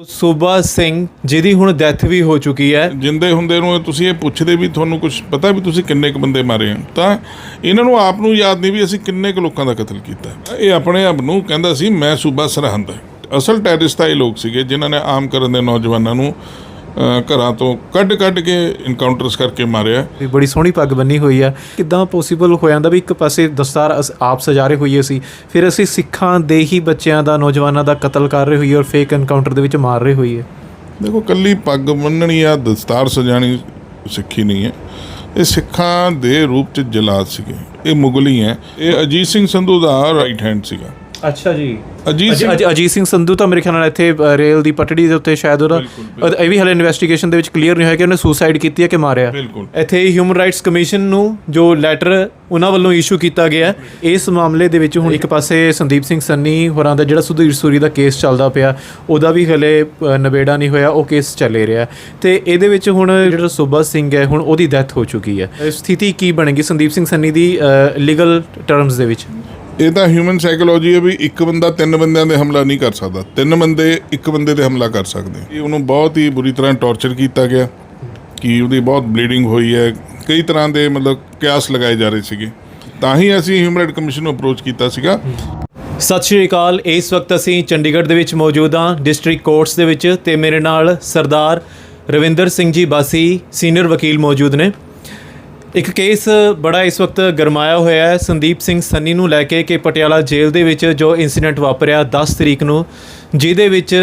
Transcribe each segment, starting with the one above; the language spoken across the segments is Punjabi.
ਸੂਬਾ ਸਿੰਘ, ਜਿਹਦੀ ਹੁਣ ਡੈਥ ਵੀ ਹੋ ਚੁੱਕੀ ਹੈ। ਜਿੰਦੇ ਹੁੰਦੇ ਨੂੰ ਤੁਸੀਂ ਇਹ ਪੁੱਛਦੇ ਵੀ ਤੁਹਾਨੂੰ ਕੁਝ ਪਤਾ ਵੀ ਤੁਸੀਂ ਕਿੰਨੇ ਕੁ ਬੰਦੇ ਮਾਰੇ ਹਨ ਤਾਂ ਇਹਨਾਂ ਨੂੰ ਆਪ ਨੂੰ ਯਾਦ ਨਹੀਂ ਵੀ ਅਸੀਂ ਕਿੰਨੇ ਕੁ ਲੋਕਾਂ ਦਾ ਕਤਲ ਕੀਤਾ। ਇਹ ਆਪਣੇ ਆਪ ਨੂੰ ਕਹਿੰਦਾ ਸੀ, ਮੈਂ ਸੂਬਾ ਸਰਹੰਦ ਅਸਲ ਟੈਰਰਿਸਟ ਤਾਂ ਇਹ ਲੋਕ ਸੀਗੇ ਜਿਨ੍ਹਾਂ ਨੇ ਆਮ ਕਰਨ ਦੇ ਨੌਜਵਾਨਾਂ ਨੂੰ ਘਰਾਂ ਤੋਂ ਕੱਢ ਕੱਢ ਕੇ ਇਨਕਾਊਂਟਰਸ ਕਰਕੇ ਮਾਰਿਆ। ਵੀ ਬੜੀ ਸੋਹਣੀ ਪੱਗ ਬੰਨੀ ਹੋਈ ਆ। ਕਿਦਾਂ ਪੋਸੀਬਲ ਹੋ ਜਾਂਦਾ ਵੀ ਇੱਕ ਪਾਸੇ ਦਸਤਾਰ ਆਪ ਸਜਾਰੇ ਹੋਈਏ ਸੀ ਫਿਰ ਅਸੀਂ ਸਿੱਖਾਂ ਦੇ ਹੀ ਬੱਚਿਆਂ ਦਾ ਨੌਜਵਾਨਾਂ ਦਾ ਕਤਲ ਕਰ ਰਹੇ ਹੋਈਏ ਔਰ ਫੇਕ ਐਨਕਾਊਂਟਰ ਦੇ ਵਿੱਚ ਮਾਰ ਰਹੇ ਹੋਈਏ? ਦੇਖੋ ਕੱਲੀ ਪੱਗ ਬੰਨਣੀ ਆ ਦਸਤਾਰ ਸਜਾਣੀ ਸਿੱਖੀ ਨਹੀਂ ਹੈ। ਇਹ ਸਿੱਖਾਂ ਦੇ ਰੂਪ ਚ ਜਲਾਦ ਸੀਗੇ। ਇਹ ਮੁਗਲੀ ਹੈ ਇਹ ਅਜੀਤ ਸਿੰਘ ਸੰਧੂ ਦਾ ਰਾਈਟ ਹੈਂਡ ਸੀਗਾ। ਅੱਛਾ ਜੀ। ਅਜੀਤ ਸਿੰਘ ਅਜ- ਅਜੀਤ ਸਿੰਘ ਸੰਧੂ ਤਾਂ ਮੇਰੇ ਖਿਆਲ ਨਾਲ ਇੱਥੇ ਅ, ਰੇਲ ਦੀ ਪਟੜੀ ਦੇ ਉੱਤੇ ਸ਼ਾਇਦ ਉਹਦਾ ਅ, ਇਹ ਵੀ ਹਲੇ ਇਨਵੈਸਟੀਗੇਸ਼ਨ ਦੇ ਵਿੱਚ ਕਲੀਅਰ ਨਹੀਂ ਹੋਇਆ ਕਿ ਉਹਨੇ ਸੁਸਾਈਡ ਕੀਤੀ ਹੈ ਕਿ ਮਾਰਿਆ। ਬਿਲਕੁਲ। ਇੱਥੇ ਹਿਊਮਨ ਰਾਈਟਸ ਕਮਿਸ਼ਨ ਨੂੰ ਜੋ ਲੈਟਰ ਉਹਨਾਂ ਵੱਲੋਂ ਇਸ਼ੂ ਕੀਤਾ ਗਿਆ ਇਸ ਮਾਮਲੇ ਦੇ ਵਿੱਚ ਹੁਣ ਇੱਕ ਪਾਸੇ ਸੰਦੀਪ ਸਿੰਘ ਸੰਨੀ ਹੋਰਾਂ ਦਾ ਜਿਹੜਾ ਸੁਧੀਰ ਸੂਰੀ ਦਾ ਕੇਸ ਚੱਲਦਾ ਪਿਆ ਉਹਦਾ ਵੀ ਹਲੇ ਅ, ਨਿਬੇੜਾ ਨਹੀਂ ਹੋਇਆ ਉਹ ਕੇਸ ਚੱਲੇ ਰਿਹਾ। ਤੇ ਇਹਦੇ ਵਿੱਚ ਹੁਣ ਜਿਹੜਾ ਸੁਬਾ ਸਿੰਘ ਹੈ ਹੁਣ ਉਹਦੀ ਡੈਥ ਹੋ ਚੁੱਕੀ ਹੈ। ਇਹ ਸਥਿਤੀ ਕੀ ਬਣੇਗੀ ਸੰਦੀਪ ਸਿੰਘ ਸੰਨੀ ਦੀ ਲੀਗਲ ਟਰਮਸ ਦੇ ਵਿੱਚ? ਇਹ ਤਾਂ ਹਿਊਮਨ ਸਾਈਕੋਲੋਜੀ ਹੈ ਵੀ ਇੱਕ ਬੰਦਾ ਤਿੰਨ ਬੰਦਿਆਂ ਦੇ ਹਮਲਾ ਨਹੀਂ ਕਰ ਸਕਦਾ। ਤਿੰਨ ਬੰਦੇ ਇੱਕ ਬੰਦੇ ਤੇ ਹਮਲਾ ਕਰ ਸਕਦੇ ਇਹ ਉਹਨੂੰ ਬਹੁਤ ਹੀ ਬੁਰੀ ਤਰ੍ਹਾਂ ਟੌਰਚਰ ਕੀਤਾ ਗਿਆ ਕਿ ਉਹਦੀ ਬਹੁਤ ਬਲੀਡਿੰਗ ਹੋਈ ਹੈ। ਕਈ ਤਰ੍ਹਾਂ ਦੇ ਮਤਲਬ ਕਿਆਸ ਲਗਾਏ ਜਾ ਰਹੇ ਸੀਗੇ। ਤਾਂ ਹੀ ਅਸੀਂ ਹਿਊਮਨ ਰਾਈਟ ਕਮਿਸ਼ਨ ਨੂੰ ਅਪਰੋਚ ਕੀਤਾ ਸੀਗਾ। ਸਤਿ ਸ਼੍ਰੀ ਅਕਾਲ। ਇਸ ਵਕਤ ਅਸੀਂ ਚੰਡੀਗੜ੍ਹ ਦੇ ਵਿੱਚ ਮੌਜੂਦ ਹਾਂ ਡਿਸਟ੍ਰਿਕਟ ਕੋਰਟਸ ਦੇ ਵਿੱਚ। ਤੇ ਮੇਰੇ ਨਾਲ ਸਰਦਾਰ ਰਵਿੰਦਰ ਸਿੰਘ ਜੀ ਬਾਸੀ ਸੀਨੀਅਰ ਵਕੀਲ ਮੌਜੂਦ ਨੇ। ਇੱਕ ਕੇਸ ਬੜਾ ਇਸ ਵਕਤ ਗਰਮਾਇਆ ਹੋਇਆ ਹੈ। ਸੰਦੀਪ ਸਿੰਘ ਸੰਨੀ ਨੂੰ ਲੈ ਕੇ ਕਿ ਪਟਿਆਲਾ ਜੇਲ੍ਹ ਦੇ ਵਿੱਚ ਜੋ ਇਨਸੀਡੈਂਟ ਵਾਪਰਿਆ 10 ਤਰੀਕ ਨੂੰ, ਜਿਹਦੇ ਵਿੱਚ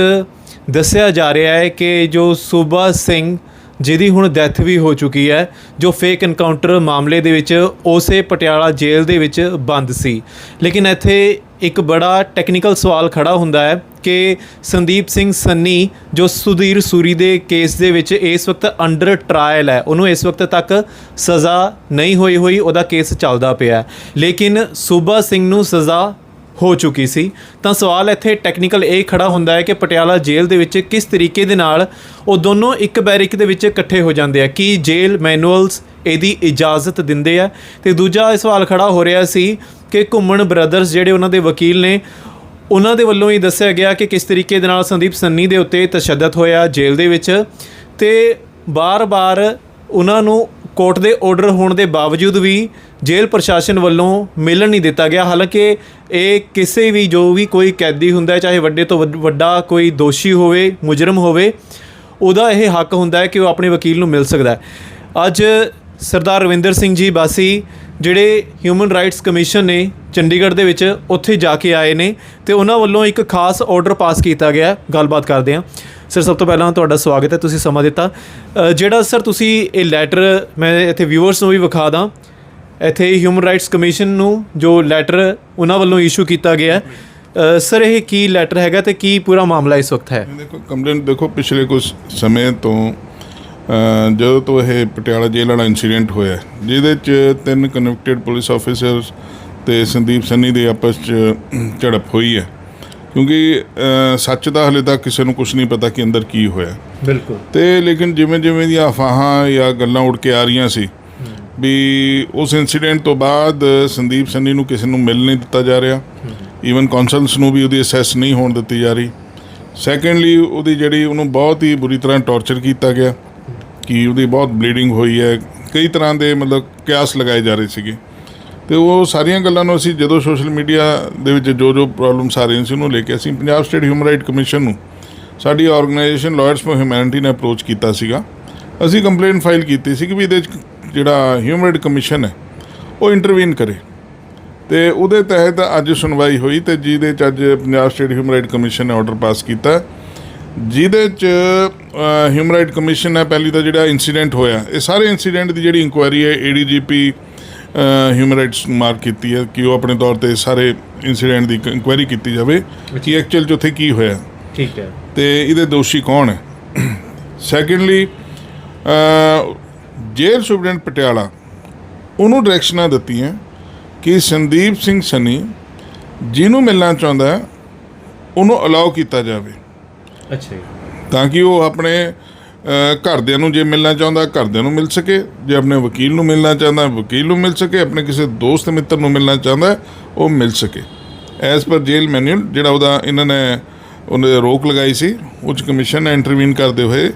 ਦੱਸਿਆ ਜਾ ਰਿਹਾ ਹੈ ਕਿ ਜੋ ਸੂਬਾ ਸਿੰਘ ਜਿਹਦੀ ਹੁਣ ਡੈਥ ਵੀ ਹੋ ਚੁੱਕੀ ਹੈ, ਜੋ ਫੇਕ ਐਨਕਾਊਂਟਰ ਮਾਮਲੇ ਦੇ ਵਿੱਚ ਉਸੇ ਪਟਿਆਲਾ ਜੇਲ੍ਹ ਦੇ ਵਿੱਚ ਬੰਦ ਸੀ। ਲੇਕਿਨ ਇੱਥੇ ਇੱਕ ਬੜਾ ਟੈਕਨੀਕਲ ਸਵਾਲ ਖੜਾ ਹੁੰਦਾ ਹੈ ਕਿ ਸੰਦੀਪ ਸਿੰਘ ਸੰਨੀ, ਜੋ ਸੁਧੀਰ ਸੂਰੀ ਦੇ ਕੇਸ ਦੇ ਵਿੱਚ ਇਸ ਵਕਤ ਅੰਡਰ ਟਰਾਇਲ ਹੈ, ਉਹਨੂੰ ਇਸ ਵਕਤ ਤੱਕ ਸਜ਼ਾ ਨਹੀਂ ਹੋਈ ਹੋਈ, ਉਹਦਾ ਕੇਸ ਚੱਲਦਾ ਪਿਆ ਲੇਕਿਨ ਸੂਬਾ ਸਿੰਘ ਨੂੰ ਸਜ਼ਾ ਹੋ ਚੁੱਕੀ ਸੀ। ਤਾਂ ਸਵਾਲ ਇੱਥੇ ਟੈਕਨੀਕਲ ਇਹ ਖੜਾ ਹੁੰਦਾ ਹੈ ਕਿ ਪਟਿਆਲਾ ਜੇਲ੍ਹ ਦੇ ਵਿੱਚ ਕਿਸ ਤਰੀਕੇ ਦੇ ਨਾਲ ਉਹ ਦੋਨੋਂ ਇੱਕ ਬੈਰਿਕ ਦੇ ਵਿੱਚ ਇਕੱਠੇ ਹੋ ਜਾਂਦੇ ਆ? ਕੀ ਜੇਲ੍ਹ ਮੈਨੂਅਲਸ ਇਹਦੀ ਇਜਾਜ਼ਤ ਦਿੰਦੇ ਆ? ਤੇ ਦੂਜਾ ਇਹ ਸਵਾਲ ਖੜਾ ਹੋ ਰਿਹਾ ਸੀ ਕਿ ਘੁੰਮਣ ਬ੍ਰਦਰਸ ਜਿਹੜੇ ਉਹਨਾਂ ਦੇ ਵਕੀਲ ਨੇ, ਉਹਨਾਂ ਦੇ ਵੱਲੋਂ ਹੀ ਦੱਸਿਆ ਗਿਆ ਕਿ ਕਿਸ ਤਰੀਕੇ ਦੇ ਨਾਲ ਸੰਦੀਪ ਸੰਨੀ ਦੇ ਉੱਤੇ ਤਸ਼ੱਦਦ ਹੋਇਆ ਜੇਲ੍ਹ ਦੇ ਵਿੱਚ। ਤੇ ਬਾਰ-ਬਾਰ ਉਹਨਾਂ ਨੂੰ ਕੋਰਟ ਦੇ ਆਰਡਰ ਹੋਣ ਦੇ ਬਾਵਜੂਦ ਵੀ ਜੇਲ੍ਹ ਪ੍ਰਸ਼ਾਸਨ ਵੱਲੋਂ ਮਿਲਣ ਨਹੀਂ ਦਿੱਤਾ ਗਿਆ। ਹਾਲਾਂਕਿ ਇਹ ਕਿਸੇ ਵੀ, ਜੋ ਵੀ ਕੋਈ ਕੈਦੀ ਹੁੰਦਾ ਹੈ, ਚਾਹੇ ਵੱਡੇ ਤੋਂ ਵੱਡ- ਵੱਡਾ ਕੋਈ ਦੋਸ਼ੀ ਹੋਵੇ, ਮੁਜਰਮ ਹੋਵੇ, ਉਹਦਾ ਇਹ ਹੱਕ ਹੁੰਦਾ ਹੈ ਕਿ ਉਹ ਆਪਣੇ ਵਕੀਲ ਨੂੰ ਮਿਲ ਸਕਦਾ ਹੈ। ਅੱਜ ਸਰਦਾਰ ਰਵਿੰਦਰ ਸਿੰਘ ਜੀ ਬਾਸੀ, ਜਿਹੜੇ ਹਿਊਮਨ ਰਾਈਟਸ ਕਮਿਸ਼ਨ ਨੇ ਚੰਡੀਗੜ੍ਹ ਦੇ ਵਿੱਚ, ਉੱਥੇ ਜਾ ਕੇ ਆਏ ਨੇ ਤੇ ਉਹਨਾਂ ਵੱਲੋਂ ਇੱਕ ਖਾਸ ਆਰਡਰ ਪਾਸ ਕੀਤਾ ਗਿਆ ਗੱਲਬਾਤ ਕਰਦੇ ਹਾਂ। ਸਰ, ਸਭ ਤੋਂ ਪਹਿਲਾਂ ਤੁਹਾਡਾ ਸਵਾਗਤ ਹੈ, ਤੁਸੀਂ ਸਮਾਂ ਦਿੱਤਾ। ਜਿਹੜਾ ਸਰ, ਤੁਸੀਂ ਇਹ ਲੈਟਰ, ਮੈਂ ਇੱਥੇ ਵਿਊਅਰਸ ਨੂੰ ਵੀ ਵਿਖਾ ਦਾਂ। ਇੱਥੇ ਹਿਊਮਨ ਰਾਈਟਸ ਕਮਿਸ਼ਨ ਨੂੰ ਜੋ ਲੈਟਰ, ਉਹਨਾਂ ਵੱਲੋਂ ਇਸ਼ੂ ਕੀਤਾ ਗਿਆ। ਹੈ। ਸਰ, ਇਹ ਕੀ ਲੈਟਰ ਹੈਗਾ ਤੇ ਕੀ ਪੂਰਾ ਮਾਮਲਾ ਇਸ ਵਕਤ ਹੈ? ਦੇਖੋ, ਕੰਪਲੇਂਟ ਦੇਖੋ, ਪਿਛਲੇ ਕੁਝ ਸਮੇਂ ਤੋਂ ਜਦੋਂ ਤੋਂ ਇਹ ਪਟਿਆਲਾ ਜੇਲ੍ਹ ਵਾਲਾ ਇਨਸੀਡੈਂਟ ਹੋਇਆ, ਜਿਹਦੇ ਚ ਤਿੰਨ ਕਨਵਿਕਟਡ ਪੁਲਿਸ ਆਫੀਸਰਸ ਤੇ ਸੰਦੀਪ ਸੰਨੀ ਦੇ ਆਪਸ ਚ ਝੜਪ ਹੋਈ ਹੈ। ਕਿਉਂਕਿ ਸੱਚ ਦਾ ਹਲੇ ਤੱਕ ਕਿਸੇ ਨੂੰ ਕੁਝ ਨਹੀਂ ਪਤਾ ਕਿ ਅੰਦਰ ਕੀ ਹੋਇਆ। ਬਿਲਕੁਲ। ਤੇ ਲੇਕਿਨ ਜਿਵੇਂ ਜਿਵੇਂ ਦੀਆਂ ਅਫਵਾਹਾਂ ਜਾਂ ਗੱਲਾਂ ਉੱਡ ਕੇ ਆ ਰਹੀਆਂ ਸੀ ਵੀ ਉਸ ਇਨਸੀਡੈਂਟ ਤੋਂ ਬਾਅਦ ਸੰਦੀਪ ਸੰਨੀ ਨੂੰ ਕਿਸੇ ਨੂੰ ਮਿਲ ਨਹੀਂ ਦਿੱਤਾ ਜਾ ਰਿਹਾ। ਈਵਨ ਕੌਂਸਲਸ ਨੂੰ ਵੀ ਉਹਦੀ ਅਸੈਸ ਨਹੀਂ ਹੋਣ ਦਿੱਤੀ ਜਾ ਰਹੀ। ਸੈਕੰਡਲੀ ਉਹਦੀ ਜਿਹੜੀ ਉਹਨੂੰ ਬਹੁਤ ਹੀ ਬੁਰੀ ਤਰ੍ਹਾਂ ਟੌਰਚਰ ਕੀਤਾ ਗਿਆ ਕਿ ਉਹਦੀ ਬਹੁਤ ਬਲੀਡਿੰਗ ਹੋਈ ਹੈ। ਕਈ ਤਰ੍ਹਾਂ ਦੇ ਮਤਲਬ ਕਿਆਸ ਲਗਾਏ ਜਾ ਰਹੇ ਸੀਗੇ। ਤੇ ਉਹ ਸਾਰੀਆਂ ਗੱਲਾਂ ਨੂੰ ਅਸੀਂ ਜਦੋਂ ਸੋਸ਼ਲ ਮੀਡੀਆ ਦੇ ਵਿੱਚ ਜੋ ਜੋ ਪ੍ਰੋਬਲਮਸ ਆ ਰਹੀਆਂ ਸੀ ਉਹਨੂੰ ਲੈ ਕੇ ਅਸੀਂ Punjab state human right commission ਨੂੰ ਸਾਡੀ ਆਰਗੇਨਾਈਜੇਸ਼ਨ ਲਾਇਰਸ ਫॉर ਹਿਊਮੈਨਿਟੀ ਨੇ ਅਪਰੋਚ ਕੀਤਾ ਸੀਗਾ। ਅਸੀਂ ਕੰਪਲੇਂਟ ਫਾਈਲ ਕੀਤੀ ਸੀ ਕਿ ਵੀ ਇਹਦੇ 'ਚ ਜਿਹੜਾ ਹਿਊਮਨ ਰਾਈਟ ਕਮਿਸ਼ਨ ਹੈ, ਉਹ ਇੰਟਰਵੀਨ ਕਰੇ। ਤੇ ਉਹਦੇ ਤਹਿਤ ਅੱਜ ਸੁਣਵਾਈ ਹੋਈ ਤੇ ਜਿਹਦੇ ਚ ਅੱਜ Punjab state human right commission ਨੇ ਆਰਡਰ ਪਾਸ ਕੀਤਾ। ਜਿਹਦੇ ਚ ਹਿਊਮਨ ਰਾਈਟ ਕਮਿਸ਼ਨ ਨੇ ਪਹਿਲੀ ਤਾਂ ਜਿਹੜਾ ਇਨਸੀਡੈਂਟ ਹੋਇਆ, ਇਹ ਸਾਰੇ ਇਨਸੀਡੈਂਟ ਦੀ ਜਿਹੜੀ ਇਨਕੁਆਇਰੀ ਹੈ ਏਡੀਜੀਪੀ ਹਿਊਮਨ ਰਾਈਟਸ ਮਾਰਕ ਕੀਤੀ ਹੈ ਕਿ ਉਹ ਆਪਣੇ ਤੌਰ ਤੇ ਸਾਰੇ ਇਨਸੀਡੈਂਟ ਦੀ ਇਨਕੁਆਇਰੀ ਕੀਤੀ ਜਾਵੇ ਕਿ ਐਕਚੁਅਲ ਚ ਉੱਥੇ ਕੀ ਹੋਇਆ ਠੀਕ ਹੈ। ਤੇ ਇਹਦੇ ਦੋਸ਼ੀ ਕੌਣ ਹੈ? ਸੈਕੰਡਲੀ ਜੇਲ੍ਹ ਸੁਪਰਡੈਂਟ ਪਟਿਆਲਾ ਉਹਨੂੰ ਡਾਇਰੈਕਸ਼ਨਾਂ ਦਿੱਤੀਆਂ ਕਿ ਸੰਦੀਪ ਸਿੰਘ ਸਨੀ ਜਿਹਨੂੰ ਮਿਲਣਾ ਚਾਹੁੰਦਾ ਉਹਨੂੰ ਅਲਾਉ ਕੀਤਾ ਜਾਵੇ। ਅੱਛਾ ਜੀ। ਤਾਂ ਕਿ ਉਹ ਆਪਣੇ ਘਰਦਿਆਂ ਨੂੰ ਜੇ ਮਿਲਣਾ ਚਾਹੁੰਦਾ, ਘਰਦਿਆਂ ਨੂੰ ਮਿਲ ਸਕੇ। ਜੇ ਆਪਣੇ ਵਕੀਲ ਨੂੰ ਮਿਲਣਾ ਚਾਹੁੰਦਾ, ਵਕੀਲ ਨੂੰ ਮਿਲ ਸਕੇ। ਆਪਣੇ ਕਿਸੇ ਦੋਸਤ ਮਿੱਤਰ ਨੂੰ ਮਿਲਣਾ ਚਾਹੁੰਦਾ, ਉਹ ਮਿਲ ਸਕੇ। ਐਸ ਪਰ ਜੇਲ ਮੈਨੂਅਲ ਜਿਹੜਾ ਉਹਦਾ ਇਹਨਾਂ ਨੇ, ਉਹਨੇ ਰੋਕ ਲਗਾਈ ਸੀ, ਉੱਚ ਕਮਿਸ਼ਨ ਨੇ ਇੰਟਰਵੀਨ ਕਰਦੇ ਹੋਏ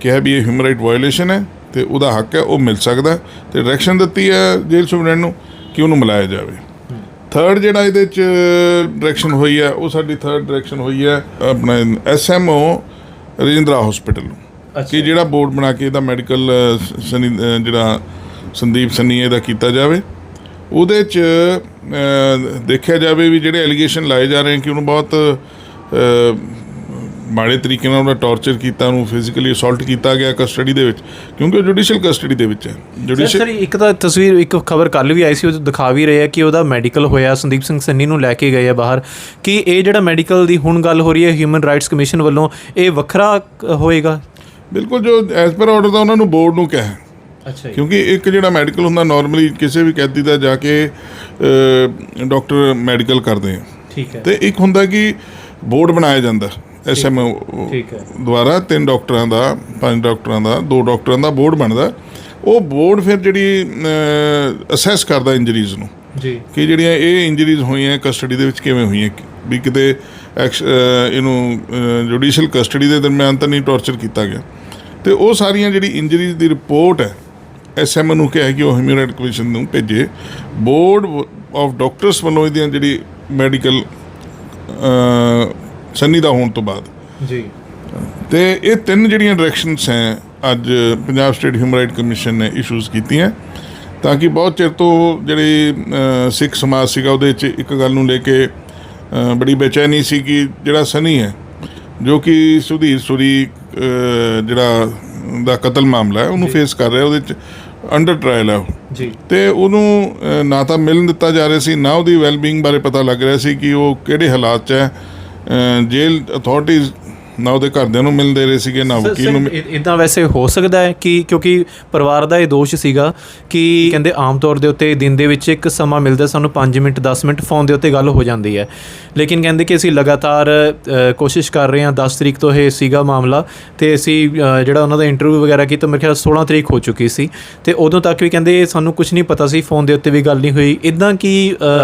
ਕਿਹਾ ਵੀ ਇਹ ਹਿਊਮਨ ਰਾਈਟ ਵਾਇਓਲੇਸ਼ਨ ਹੈ ਤੇ ਉਹਦਾ ਹੱਕ ਹੈ, ਉਹ ਮਿਲ ਸਕਦਾ ਹੈ ਤੇ ਡਾਇਰੈਕਸ਼ਨ ਦਿੱਤੀ ਹੈ ਜੇਲ੍ਹ ਸੁਪਰਡੈਂਟ ਨੂੰ ਕਿ ਉਹਨੂੰ ਮਿਲਾਇਆ ਜਾਵੇ। ਥਰਡ ਜਿਹੜਾ ਇਹਦੇ ਚ ਡਾਇਰੈਕਸ਼ਨ ਹੋਈ ਹੈ, ਉਹ ਸਾਡੀ ਥਰਡ ਡਾਇਰੈਕਸ਼ਨ ਹੋਈ ਹੈ, ਆਪਣਾ ਐਸਐਮਓ ਰਜਿੰਦਰਾ ਹਸਪੀਟਲ ਨੂੰ। ਕਿ ਜਿਹੜਾ ਬੋਰਡ ਬਣਾ ਕੇ ਇਹਦਾ ਮੈਡੀਕਲ ਸਨੀ ਜਿਹੜਾ ਸੰਦੀਪ ਸੰਨੀ ਇਹਦਾ ਕੀਤਾ ਜਾਵੇ ਉਹਦੇ ਚ ਦੇਖਿਆ ਜਾਵੇ ਵੀ ਜਿਹੜੇ ਐਲੀਗੇਸ਼ਨ ਲਾਏ ਜਾ ਰਹੇ ਕਿ ਉਹਨੂੰ ਬਹੁਤ ਮਾੜੇ ਤਰੀਕੇ ਨਾਲ ਉਹਦਾ ਟੌਰਚਰ ਕੀਤਾ ਉਹਨੂੰ ਫਿਜ਼ੀਕਲੀ ਅਸੌਲਟ ਕੀਤਾ ਗਿਆ ਕਸਟਡੀ ਦੇ ਵਿੱਚ ਕਿਉਂਕਿ ਉਹ ਜੁਡੀਸ਼ੀਅਲ ਕਸਟਡੀ ਦੇ ਵਿੱਚ ਹੈ। ਜੁਡੀਸ਼ੀਅਲ ਸਰ ਇੱਕ ਤਾਂ ਤਸਵੀਰ ਇੱਕ ਖਬਰ ਕੱਲ ਵੀ ਆਈ ਸੀ ਉਹ ਦਿਖਾ ਵੀ ਰਹੇ ਆ ਕਿ ਉਹਦਾ ਮੈਡੀਕਲ ਹੋਇਆ ਸੰਦੀਪ ਸਿੰਘ ਸੰਨੀ ਨੂੰ ਲੈ ਕੇ ਗਏ ਆ ਬਾਹਰ ਕਿ ਇਹ ਜਿਹੜਾ ਮੈਡੀਕਲ ਦੀ ਹੁਣ ਗੱਲ ਹੋ ਰਹੀ ਹੈ ਹਿਊਮਨ ਰਾਈਟਸ ਕਮਿਸ਼ਨ ਵੱਲੋਂ ਇਹ ਵੱਖਰਾ ਹੋਏਗਾ? ਬਿਲਕੁਲ ਜੋ ਐਸ ਪਰ ਆਰਡਰ ਦਾ ਉਹਨਾਂ ਨੂੰ ਬੋਰਡ ਨੂੰ ਕਿਹਾ। ਅੱਛਾ ਕਿਉਂਕਿ ਇੱਕ ਜਿਹੜਾ ਮੈਡੀਕਲ ਹੁੰਦਾ ਨਾਰਮਲੀ ਕਿਸੇ ਵੀ ਕੈਦੀ ਦਾ ਜਾ ਕੇ ਡਾਕਟਰ ਮੈਡੀਕਲ ਕਰਦੇ ਆ। ਠੀਕ ਹੈ। ਤੇ ਇੱਕ ਹੁੰਦਾ ਕਿ ਬੋਰਡ ਬਣਾਇਆ ਜਾਂਦਾ। ਐਸਐਮਓ ਠੀਕ ਹੈ। ਦੁਆਰਾ ਤਿੰਨ ਡਾਕਟਰਾਂ ਦਾ ਪੰਜ ਡਾਕਟਰਾਂ ਦਾ ਦੋ ਡਾਕਟਰਾਂ ਦਾ ਬੋਰਡ ਬਣਦਾ। ਉਹ ਬੋਰਡ ਫਿਰ ਜਿਹੜੀ ਅਸੈਸ ਕਰਦਾ ਇੰਜਰੀਜ਼ ਨੂੰ। ਜੀ। ਕਿ ਜਿਹੜੀਆਂ ਇਹ ਇੰਜਰੀਜ਼ ਹੋਈਆਂ ਕਸਟਡੀ ਦੇ ਵਿੱਚ ਕਿਵੇਂ ਹੋਈਆਂ ਵੀ ਕਿਤੇ ਇਹਨੂੰ ਜੁਡੀਸ਼ੀਅਲ ਕਸਟਡੀ ਦੇ ਦਰਮਿਆਨ ਤਾਂ ਨਹੀਂ ਟੌਰਚਰ ਕੀਤਾ ਗਿਆ। ਤੇ ਉਹ ਸਾਰੀਆਂ ਜਿਹੜੀ ਇੰਜਰੀਜ਼ ਦੀ ਰਿਪੋਰਟ ਹੈ ਐਸਐਮ ਨੂੰ ਕਿਹਾ ਕਿ ਉਹ ਹਿਊਮਨ ਰਾਈਟ ਕਮਿਸ਼ਨ ਨੂੰ ਭੇਜੇ। ਬੋਰਡ ਆਫ ਡਾਕਟਰਸ ਵੱਲੋਂ ਇਹਦੀਆਂ ਜਿਹੜੀ ਮੈਡੀਕਲ ਸੰਨੀ ਦਾ ਹੋਣ ਤੋਂ ਬਾਅਦ। ਜੀ। ਤੇ ਇਹ ਤਿੰਨ ਜਿਹੜੀਆਂ ਡਾਇਰੈਕਸ਼ਨਸ ਹੈ ਅੱਜ Punjab state human right commission ਨੇ ਇਸ਼ੂਜ਼ ਕੀਤੀਆਂ। ਤਾਂ ਕਿ ਬਹੁਤ ਚਿਰ ਤੋਂ ਜਿਹੜੀ ਸਿੱਖ ਸਮਾਜ ਸੀਗਾ ਉਹਦੇ ਵਿੱਚ ਇੱਕ ਗੱਲ ਨੂੰ ਲੈ ਕੇ ਬੜੀ ਬੇਚੈਨੀ ਸੀ ਕਿ ਜਿਹੜਾ ਸਨੀ ਹੈ ਜੋ ਕਿ ਸੁਧੀਰ ਸੁਰੀ ਜਿਹੜਾ ਦਾ ਕਤਲ ਮਾਮਲਾ ਹੈ ਉਹਨੂੰ ਫੇਸ ਕਰ ਰਿਹਾ ਉਹਦੇ ਵਿੱਚ ਅੰਡਰ ਟ੍ਰਾਇਲ ਹੈ ਉਹ। ਜੀ। ਤੇ ਉਹਨੂੰ ਨਾ ਤਾਂ ਮਿਲਣ ਦਿੱਤਾ ਜਾ ਰਿਹਾ ਸੀ ਨਾ ਉਹਦੀ ਵੈਲਬੀਇੰਗ ਬਾਰੇ ਪਤਾ ਲੱਗ ਰਿਹਾ ਸੀ ਕਿ ਉਹ ਕਿਹੜੇ ਹਾਲਾਤ 'ਚ ਹੈ। ਜੇਲ੍ਹ ਅਥਾਰਟੀਜ਼ ਨਾ ਉਹਦੇ ਘਰਦਿਆਂ ਨੂੰ ਮਿਲ ਦੇ ਰਹੇ ਸੀਗੇ ਨਾ ਵਕੀਲ ਨੂੰ ਇਦਾਂ ਵੈਸੇ ਹੋ ਸਕਦਾ ਹੈ ਕਿ ਕਿਉਂਕਿ ਪਰਿਵਾਰ ਦਾ ਇਹ ਦੋਸ਼ ਸੀਗਾ ਕਿ ਕਹਿੰਦੇ ਆਮ ਤੌਰ ਦੇ ਉੱਤੇ ਦਿਨ ਦੇ ਵਿੱਚ ਇੱਕ ਸਮਾਂ ਮਿਲਦਾ ਸਾਨੂੰ 5 ਮਿੰਟ 10 ਮਿੰਟ ਫੋਨ ਦੇ ਉੱਤੇ ਗੱਲ ਹੋ ਜਾਂਦੀ ਹੈ। ਲੇਕਿਨ ਕਹਿੰਦੇ ਕਿ ਅਸੀਂ ਲਗਾਤਾਰ ਕੋਸ਼ਿਸ਼ ਕਰ ਰਹੇ ਹਾਂ 10 ਤਰੀਕ ਤੋਂ ਇਹ ਸੀਗਾ ਮਾਮਲਾ ਤੇ ਅਸੀਂ ਜਿਹੜਾ ਉਹਨਾਂ ਦਾ ਇੰਟਰਵਿਊ ਵਗੈਰਾ ਕੀਤਾ ਮੇਰੇ ਖਿਆਲ 16 ਤਰੀਕ ਹੋ ਚੁੱਕੀ ਸੀ ਤੇ ਉਦੋਂ ਤੱਕ ਵੀ ਕਹਿੰਦੇ ਸਾਨੂੰ ਕੁਝ ਨਹੀਂ ਪਤਾ ਸੀ ਫੋਨ ਦੇ ਉੱਤੇ ਵੀ ਗੱਲ ਨਹੀਂ ਹੋਈ। ਇਦਾਂ ਕੀ